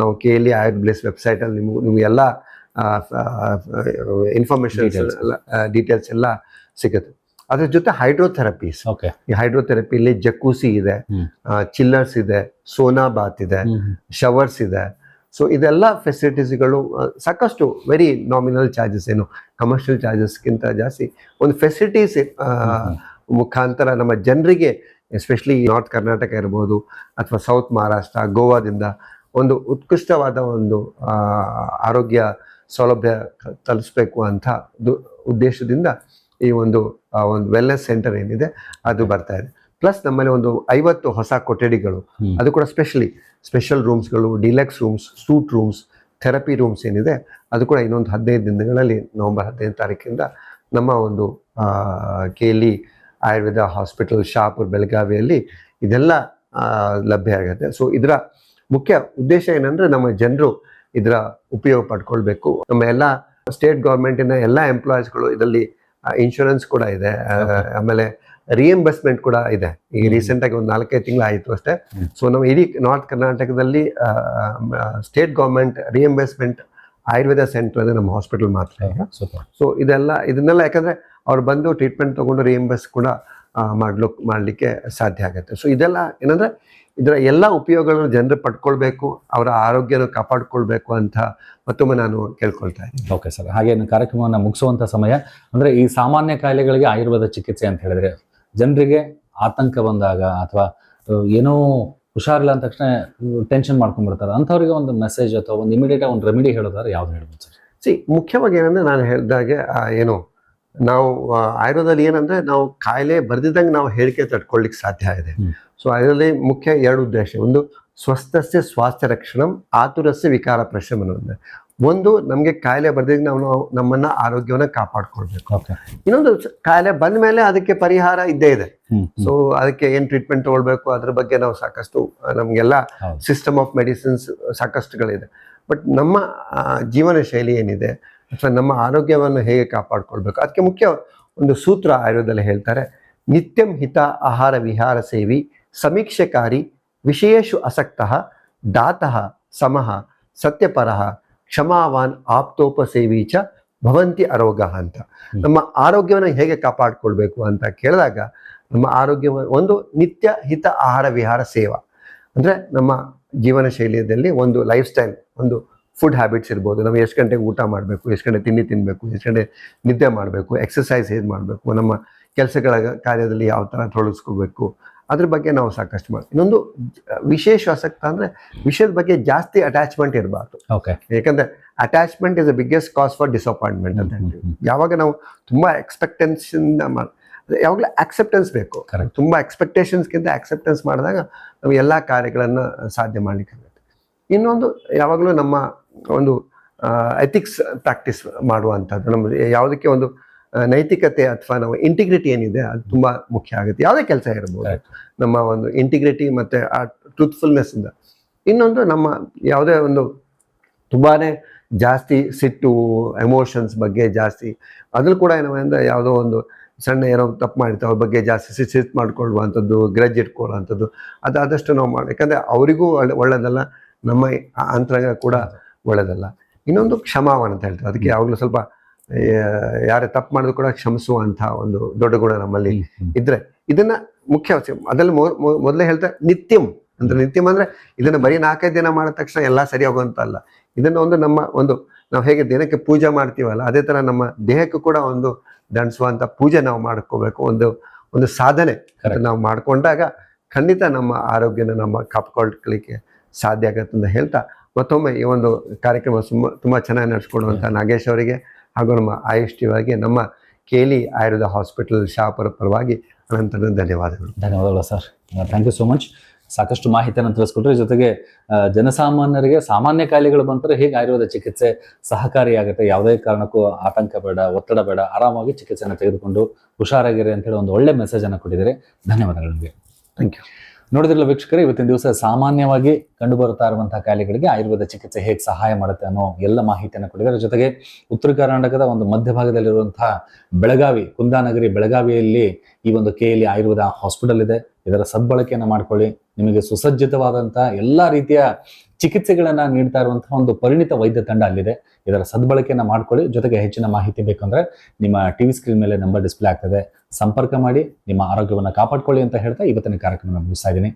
ನಾವು ಕೇಳಿ ಎಲ್ ಆಯುರ್ ಬ್ಲೇಸ್ ವೆಬ್ಸೈಟಲ್ಲಿ ನಿಮ್ಗೆ ನಿಮ್ಗೆ ಎಲ್ಲ ಇನ್ಫಾರ್ಮೇಶನ್ಸ್ Details. ಡೀಟೇಲ್ಸ್ ಎಲ್ಲ ಸಿಗುತ್ತೆ. ಅದ್ರ ಜೊತೆ ಹೈಡ್ರೋಥೆರಪೀಸ್ ಓಕೆ ಈ ಹೈಡ್ರೋಥೆರಪಿಲಿ ಜಕ್ಕೂಸಿ ಇದೆ ಚಿಲ್ಲರ್ಸ್ ಇದೆ ಸೋನಾ ಬಾತ್ ಇದೆ ಶವರ್ಸ್ ಇದೆ ಸೊ ಇದೆಲ್ಲ ಫೆಸಿಲಿಟೀಸ್ಗಳು ಸಾಕಷ್ಟು ವೆರಿ ನಾಮಿನಲ್ ಚಾರ್ಜಸ್ ಏನು ಕಮರ್ಷಿಯಲ್ ಚಾರ್ಜಸ್ಗಿಂತ ಜಾಸ್ತಿ. ಒಂದು ಫೆಸಿಲಿಟೀಸ್ ಮುಖಾಂತರ ನಮ್ಮ ಜನರಿಗೆ ಎಸ್ಪೆಷಲಿ ನಾರ್ತ್ ಕರ್ನಾಟಕ ಇರ್ಬೋದು ಅಥವಾ ಸೌತ್ ಮಹಾರಾಷ್ಟ್ರ ಗೋವಾದಿಂದ ಒಂದು ಉತ್ಕೃಷ್ಟವಾದ ಒಂದು ಆರೋಗ್ಯ ಸೌಲಭ್ಯ ತಲುಪಬೇಕು ತಲುಪಿಸ್ಬೇಕು ಅಂತ ದು- ಉದ್ದೇಶದಿಂದ ಈ ಒಂದು ಒಂದು ವೆಲ್ನೆಸ್ ಸೆಂಟರ್ ಏನಿದೆ ಅದು ಬರ್ತಾ ಇದೆ. ಪ್ಲಸ್ ನಮ್ಮಲ್ಲಿ ಒಂದು ಐವತ್ತು ಹೊಸ ಕೊಠಡಿಗಳು. ಅದು ಕೂಡ specially special ರೂಮ್ಸ್ಗಳು deluxe rooms suite rooms therapy rooms ಏನಿದೆ ಅದು ಕೂಡ ಇನ್ನೊಂದು ಹದಿನೈದು ದಿನಗಳಲ್ಲಿ ನವೆಂಬರ್ ಹದಿನೈದು ತಾರೀಕಿಂದ ನಮ್ಮ ಒಂದು K L E Ayurveda hospital Shahapur ಬೆಳಗಾವಿಯಲ್ಲಿ ಇದೆಲ್ಲ ಲಭ್ಯ ಆಗುತ್ತೆ. ಸೊ ಇದರ ಮುಖ್ಯ ಉದ್ದೇಶ ಏನಂದ್ರೆ ನಮ್ಮ ಜನರು ಇದರ ಉಪಯೋಗ ಪಡ್ಕೊಳ್ಬೇಕು. ನಮ್ಮ ಎಲ್ಲ ಸ್ಟೇಟ್ ಗೌರ್ಮೆಂಟಿನ ಎಲ್ಲ ಎಂಪ್ಲಾಯೀಸ್ಗಳು ಇದರಲ್ಲಿ ಇನ್ಶೂರೆನ್ಸ್ ಕೂಡ ಇದೆ. ಆಮೇಲೆ ರಿಯಂಬರ್ಸ್ಮೆಂಟ್ ಕೂಡ ಇದೆ. ಈಗ ರೀಸೆಂಟ್ ಆಗಿ ಒಂದು ನಾಲ್ಕೈದು ತಿಂಗಳು ಆಯಿತು ಅಷ್ಟೇ. ಸೊ ನಮ್ಮ ಇಡೀ ನಾರ್ತ್ ಕರ್ನಾಟಕದಲ್ಲಿ state government reimbursement Ayurveda center ಅಂದರೆ ನಮ್ಮ ಹಾಸ್ಪಿಟಲ್ ಮಾತ್ರ ಈಗ. ಸೊ ಇದೆಲ್ಲ ಇದನ್ನೆಲ್ಲ ಯಾಕಂದ್ರೆ ಅವ್ರು ಬಂದು ಟ್ರೀಟ್ಮೆಂಟ್ ತಗೊಂಡು ರಿಯಂಬರ್ಸ್ ಕೂಡ ಮಾಡ್ಲಿಕ್ಕೆ ಮಾಡ್ಲು ಮಾಡಲಿಕ್ಕೆ ಸಾಧ್ಯ ಆಗುತ್ತೆ. ಸೊ ಇದೆಲ್ಲ ಏನಂದ್ರೆ ಇದರ ಎಲ್ಲ ಉಪಯೋಗಗಳನ್ನು ಜನರು ಪಡ್ಕೊಳ್ಬೇಕು ಅವರ ಆರೋಗ್ಯನ ಕಾಪಾಡ್ಕೊಳ್ಬೇಕು ಅಂತ ಮತ್ತೊಮ್ಮೆ ನಾನು ಕೇಳ್ಕೊಳ್ತಾ ಇದ್ದೀನಿ. Okay sir. ಹಾಗೆ ಕಾರ್ಯಕ್ರಮವನ್ನು ಮುಗಿಸುವಂತ ಸಮಯ. ಅಂದ್ರೆ ಈ ಸಾಮಾನ್ಯ ಕಾಯಿಲೆಗಳಿಗೆ ಆಯುರ್ವೇದ ಚಿಕಿತ್ಸೆ ಅಂತ ಹೇಳಿದ್ರೆ ಜನರಿಗೆ ಆತಂಕ ಬಂದಾಗ ಅಥವಾ ಏನೋ ಹುಷಾರಿಲ್ಲ ಅಂದ ತಕ್ಷಣ ಟೆನ್ಷನ್ ಮಾಡ್ಕೊಂಡ್ಬಿಡ್ತಾರೆ. ಅಂಥವ್ರಿಗೆ ಒಂದು ಮೆಸೇಜ್ ಅಥವಾ ಒಂದು ಇಮಿಡಿಯೇಟ್ ಒಂದು ರೆಮಿಡಿ ಹೇಳೋದಾದ್ರೆ ಯಾವ್ದು ಹೇಳ್ಬೋದು ಸರ್? ಸಿ ಮುಖ್ಯವಾಗಿ ಏನಂದ್ರೆ ನಾನು ಹೇಳಿದಾಗೆ ಏನು ನಾವು ಆಯುರ್ವೇದದಲ್ಲಿ ಏನಂದ್ರೆ ನಾವು ಕಾಯಿಲೆ ಬರ್ದಿದ್ದಂಗೆ ನಾವು ಹೇಳಿಕೆ ತಡ್ಕೊಳ್ಳಿಕ್ಕೆ ಸಾಧ್ಯ ಇದೆ. ಸೊ ಅದರಲ್ಲಿ ಮುಖ್ಯ ಎರಡು ಉದ್ದೇಶ. ಒಂದು ಸ್ವಸ್ಥಸ್ಯ ಸ್ವಾಸ್ಥ್ಯ ರಕ್ಷಣಂ ಆತುರಸ್ಯ ವಿಕಾರ ಪ್ರಶಮನ ಒಂದು ನಮಗೆ ಕಾಯಿಲೆ ಬರ್ದಿದ್ದಂಗೆ ನಾವು ನಮ್ಮನ್ನ ಆರೋಗ್ಯವನ್ನ ಕಾಪಾಡ್ಕೊಳ್ಬೇಕು. ಇನ್ನೊಂದು ಕಾಯಿಲೆ ಬಂದ ಮೇಲೆ ಅದಕ್ಕೆ ಪರಿಹಾರ ಇದ್ದೇ ಇದೆ. ಸೊ ಅದಕ್ಕೆ ಏನ್ ಟ್ರೀಟ್ಮೆಂಟ್ ತಗೊಳ್ಬೇಕು? ಅದ್ರ ಬಗ್ಗೆ ನಾವು ಸಾಕಷ್ಟು ನಮಗೆಲ್ಲ ನಮ್ಗೆಲ್ಲ ಸಿಸ್ಟಮ್ ಆಫ್ ಮೆಡಿಸಿನ್ಸ್ ಸಾಕಷ್ಟುಗಳಿದೆ. ಬಟ್ ನಮ್ಮ ಜೀವನ ಶೈಲಿ ಏನಿದೆ? ಅಥವಾ ನಮ್ಮ ಆರೋಗ್ಯವನ್ನು ಹೇಗೆ ಕಾಪಾಡ್ಕೊಳ್ಬೇಕು? ಅದಕ್ಕೆ ಮುಖ್ಯ ಒಂದು ಸೂತ್ರ ಆಯುರ್ವೇದದಲ್ಲಿ ಹೇಳ್ತಾರೆ ನಿತ್ಯಂ ಹಿತ ಆಹಾರ ವಿಹಾರ ಸೇವಿ ಸಮೀಕ್ಷೆಕಾರಿ ವಿಶೇಷ ಅಸಕ್ತಃ ದಾತಃ ಸಮಃ ಸತ್ಯಪರಃ ಕ್ಷಮಾವಾನ್ ಆಪ್ತೋಪಸೇವಿ ಚ ಭವಂತಿ ಆರೋಗ್ಯ ಅಂತ. ನಮ್ಮ ಆರೋಗ್ಯವನ್ನು ಹೇಗೆ ಕಾಪಾಡಿಕೊಳ್ಬೇಕು ಅಂತ ಕೇಳಿದಾಗ ನಮ್ಮ ಆರೋಗ್ಯ ಒಂದು ನಿತ್ಯ ಹಿತ ಆಹಾರ ವಿಹಾರ ಸೇವಾ. ಅಂದ್ರೆ ನಮ್ಮ ಜೀವನ ಶೈಲಿಯಲ್ಲಿ ಒಂದು ಲೈಫ್ ಸ್ಟೈಲ್ ಒಂದು ಫುಡ್ ಹ್ಯಾಬಿಟ್ಸ್ ಇರ್ಬೋದು. ನಾವು ಎಷ್ಟು ಗಂಟೆಗೆ ಊಟ ಮಾಡಬೇಕು ಎಷ್ಟು ಗಂಟೆ ತಿಂಡಿ ತಿನ್ನಬೇಕು ಎಷ್ಟು ಗಂಟೆ ನಿದ್ದೆ ಮಾಡಬೇಕು ಎಕ್ಸಸೈಸ್ ಹೇಗೆ ಮಾಡಬೇಕು ನಮ್ಮ ಕೆಲಸಗಳ ಕಾರ್ಯದಲ್ಲಿ ಯಾವ ಥರ ತೊಡಗಿಸ್ಕೋಬೇಕು ಅದ್ರ ಬಗ್ಗೆ ನಾವು ಸಾಕಷ್ಟು ಮಾಡ್ತೀವಿ ಇನ್ನೊಂದು ವಿಶೇಷ ಆಸಕ್ತ ಅಂದ್ರೆ ವಿಷಯದ ಬಗ್ಗೆ ಜಾಸ್ತಿ ಅಟ್ಯಾಚ್ಮೆಂಟ್ ಇರಬಾರ್ದು. ಓಕೆ ಯಾಕಂದ್ರೆ attachment is a biggest cause for disappointment ಅಂತ ಹೇಳ್ತೀವಿ. ಯಾವಾಗ ನಾವು ತುಂಬಾ ಎಕ್ಸ್ಪೆಕ್ಟೆನ್ಸಿಂದ ಯಾವಾಗಲೂ ಅಕ್ಸೆಪ್ಟೆನ್ಸ್ ಬೇಕು. ತುಂಬಾ ಎಕ್ಸ್ಪೆಕ್ಟೇಷನ್ಸ್ಗಿಂತ ಅಕ್ಸೆಪ್ಟೆನ್ಸ್ ಮಾಡಿದಾಗ ನಾವು ಎಲ್ಲ ಕಾರ್ಯಗಳನ್ನು ಸಾಧ್ಯ ಮಾಡ್ಲಿಕ್ಕೆ ಆಗುತ್ತೆ. ಇನ್ನೊಂದು ಯಾವಾಗಲೂ ನಮ್ಮ ಒಂದು ಎಥಿಕ್ಸ್ ಪ್ರಾಕ್ಟೀಸ್ ಮಾಡುವಂಥದ್ದು ನಮ್ಮ ಯಾವುದಕ್ಕೆ ಒಂದು ನೈತಿಕತೆ ಅಥವಾ ನಾವು ಇಂಟಿಗ್ರಿಟಿ ಏನಿದೆ ಅದು ತುಂಬಾ ಮುಖ್ಯ ಆಗುತ್ತೆ. ಯಾವುದೇ ಕೆಲಸ ಇರಬಹುದು ನಮ್ಮ ಒಂದು ಇಂಟಿಗ್ರಿಟಿ ಮತ್ತೆ ಆ ಟ್ರೂತ್ಫುಲ್ನೆಸ್ ಇಂದ. ಇನ್ನೊಂದು ನಮ್ಮ ಯಾವುದೇ ಒಂದು ತುಂಬಾನೇ ಜಾಸ್ತಿ ಸಿಟ್ಟು ಎಮೋಷನ್ಸ್ ಬಗ್ಗೆ ಜಾಸ್ತಿ ಅದ್ರಲ್ಲಿ ಕೂಡ ಏನೋ ಅಂದ್ರೆ ಯಾವುದೋ ಒಂದು ಸಣ್ಣ ಏನೋ ತಪ್ಪು ಮಾಡಿತ್ತು ಅವ್ರ ಬಗ್ಗೆ ಜಾಸ್ತಿ ಸಿಟ್ ಸಿಟ್ಟು ಮಾಡ್ಕೊಳ್ಳುವಂಥದ್ದು ಗ್ರಜ್ ಇಟ್ಕೊಳ್ಳುವಂಥದ್ದು ಅದು ಆದಷ್ಟು ನಾವು ಮಾಡಿ ಯಾಕಂದ್ರೆ ಅವರಿಗೂ ಒಳ್ಳೆ ಒಳ್ಳೆಯದಲ್ಲ ನಮ್ಮ ಅಂತರಂಗ ಕೂಡ ಒಳ್ಳೆಯದಲ್ಲ ಇನ್ನೊಂದು ಕ್ಷಮಾವನ ಅಂತ ಹೇಳ್ತಾರೆ. ಅದಕ್ಕೆ ಯಾವಾಗಲೂ ಸ್ವಲ್ಪ ಯಾರೇ ತಪ್ಪು ಮಾಡಿದ್ರು ಕೂಡ ಕ್ಷಮಿಸುವಂಥ ಒಂದು ದೊಡ್ಡ ಗುಣ ನಮ್ಮಲ್ಲಿ ಇದ್ರೆ ಇದನ್ನ ಮುಖ್ಯ ಅದ್ರಲ್ಲಿ ಮೊದಲೇ ಹೇಳ್ತಾ ನಿತ್ಯಂ ಅಂದ್ರೆ ನಿತ್ಯಂ ಅಂದ್ರೆ ಇದನ್ನ ಬರೀ ನಾಲ್ಕೈದು ದಿನ ಮಾಡಿದ ತಕ್ಷಣ ಎಲ್ಲ ಸರಿ ಹೋಗುವಂತ ಅಲ್ಲ. ಇದನ್ನ ಒಂದು ನಮ್ಮ ಒಂದು ನಾವು ಹೇಗೆ ದಿನಕ್ಕೆ ಪೂಜೆ ಮಾಡ್ತೀವಲ್ಲ ಅದೇ ತರ ನಮ್ಮ ದೇಹಕ್ಕೂ ಕೂಡ ಒಂದು ದಂಡಿಸುವಂತ ಪೂಜೆ ನಾವು ಮಾಡ್ಕೋಬೇಕು. ಒಂದು ಒಂದು ಸಾಧನೆ ನಾವು ಮಾಡ್ಕೊಂಡಾಗ ಖಂಡಿತ ನಮ್ಮ ಆರೋಗ್ಯನ ನಮ್ಮ ಕಾಪಾಡ್ಕೊಳ್ಳಿಕ್ಕೆ ಸಾಧ್ಯ ಆಗತ್ತೆ ಅಂತ ಹೇಳ್ತಾ ಮತ್ತೊಮ್ಮೆ ಈ ಒಂದು ಕಾರ್ಯಕ್ರಮ ಸುಮ್ಮ ತುಂಬಾ ಚೆನ್ನಾಗಿ ನಡೆಸ್ಕೊಡುವಂತ ನಾಗೇಶ್ ಅವರಿಗೆ. ಹಾಗೂ ನಮ್ಮ ಆಯುಷ್ ಟಿವಿಗೆ ನಮ್ಮ ಕೇಲಿ ಆಯುರ್ವೇದ ಹಾಸ್ಪಿಟಲ್ ಶಾಪರ ಪರವಾಗಿ ಅನಂತರ ಧನ್ಯವಾದಗಳು. ಧನ್ಯವಾದಗಳು sir. Thank you so much ಸಾಕಷ್ಟು ಮಾಹಿತಿಯನ್ನು ತಿಳಿಸ್ಕೊಟ್ರೆ. ಜೊತೆಗೆ ಜನಸಾಮಾನ್ಯರಿಗೆ ಸಾಮಾನ್ಯ ಕಾಯಿಲೆಗಳು ಬಂದರೆ ಹೇಗೆ ಆಯುರ್ವೇದ ಚಿಕಿತ್ಸೆ ಸಹಕಾರಿಯಾಗುತ್ತೆ? ಯಾವುದೇ ಕಾರಣಕ್ಕೂ ಆತಂಕ ಬೇಡ ಒತ್ತಡ ಬೇಡ ಆರಾಮಾಗಿ ಚಿಕಿತ್ಸೆಯನ್ನು ತೆಗೆದುಕೊಂಡು ಹುಷಾರಾಗಿರಿ ಅಂತೇಳಿ ಒಂದು ಒಳ್ಳೆ ಮೆಸೇಜನ್ನು ಕೊಟ್ಟಿದ್ದೀರಿ. ಧನ್ಯವಾದಗಳು ನಿಮಗೆ. ಥ್ಯಾಂಕ್ ಯು ನೋಡಿದ್ರಲ್ಲ ವೀಕ್ಷಕರೇ, ಇವತ್ತಿನ ದಿವಸ ಸಾಮಾನ್ಯವಾಗಿ ಕಂಡು ಬರುತ್ತಾ ಇರುವಂತಹ ಕಾಯಿಲೆಗಳಿಗೆ ಆಯುರ್ವೇದ ಚಿಕಿತ್ಸೆ ಹೇಗೆ ಸಹಾಯ ಮಾಡುತ್ತೆ ಅನ್ನೋ ಎಲ್ಲ ಮಾಹಿತಿಯನ್ನು ಕೊಟ್ಟಿದ್ದಾರೆ. ಜೊತೆಗೆ ಉತ್ತರ ಕರ್ನಾಟಕದ ಒಂದು ಮಧ್ಯಭಾಗದಲ್ಲಿರುವಂತಹ ಬೆಳಗಾವಿ ಕುಂದಾನಗರಿ ಬೆಳಗಾವಿಯಲ್ಲಿ ಈ ಒಂದು ಕೆ ಎಲ್ಲಿ ಆಯುರ್ವೇದ ಹಾಸ್ಪಿಟಲ್ ಇದೆ. ಇದರ ಸದ್ಬಳಕೆಯನ್ನು ಮಾಡ್ಕೊಳ್ಳಿ. ನಿಮಗೆ ಸುಸಜ್ಜಿತವಾದಂತಹ ಎಲ್ಲಾ ರೀತಿಯ ಚಿಕಿತ್ಸೆಗಳನ್ನ ನೀಡ್ತಾ ಇರುವಂತಹ ಒಂದು ಪರಿಣಿತ ವೈದ್ಯ ತಂಡ ಅಲ್ಲಿದೆ. ಇದರ ಸದ್ಬಳಕೆಯನ್ನು ಮಾಡ್ಕೊಳ್ಳಿ. ಜೊತೆಗೆ ಹೆಚ್ಚಿನ ಮಾಹಿತಿ ಬೇಕಂದ್ರೆ ನಿಮ್ಮ ಟಿವಿ ಸ್ಕ್ರೀನ್ ಮೇಲೆ ನಂಬರ್ ಡಿಸ್ಪ್ಲೇ ಆಗ್ತದೆ. ಸಂಪರ್ಕ ಮಾಡಿ ನಿಮ್ಮ ಆರೋಗ್ಯವನ್ನು ಕಾಪಾಡಿಕೊಳ್ಳಿ ಅಂತ ಹೇಳ್ತಾ ಇವತ್ತಿನ ಕಾರ್ಯಕ್ರಮ ಮುಗಿಸ್ತಾ ಇದ್ದೀನಿ.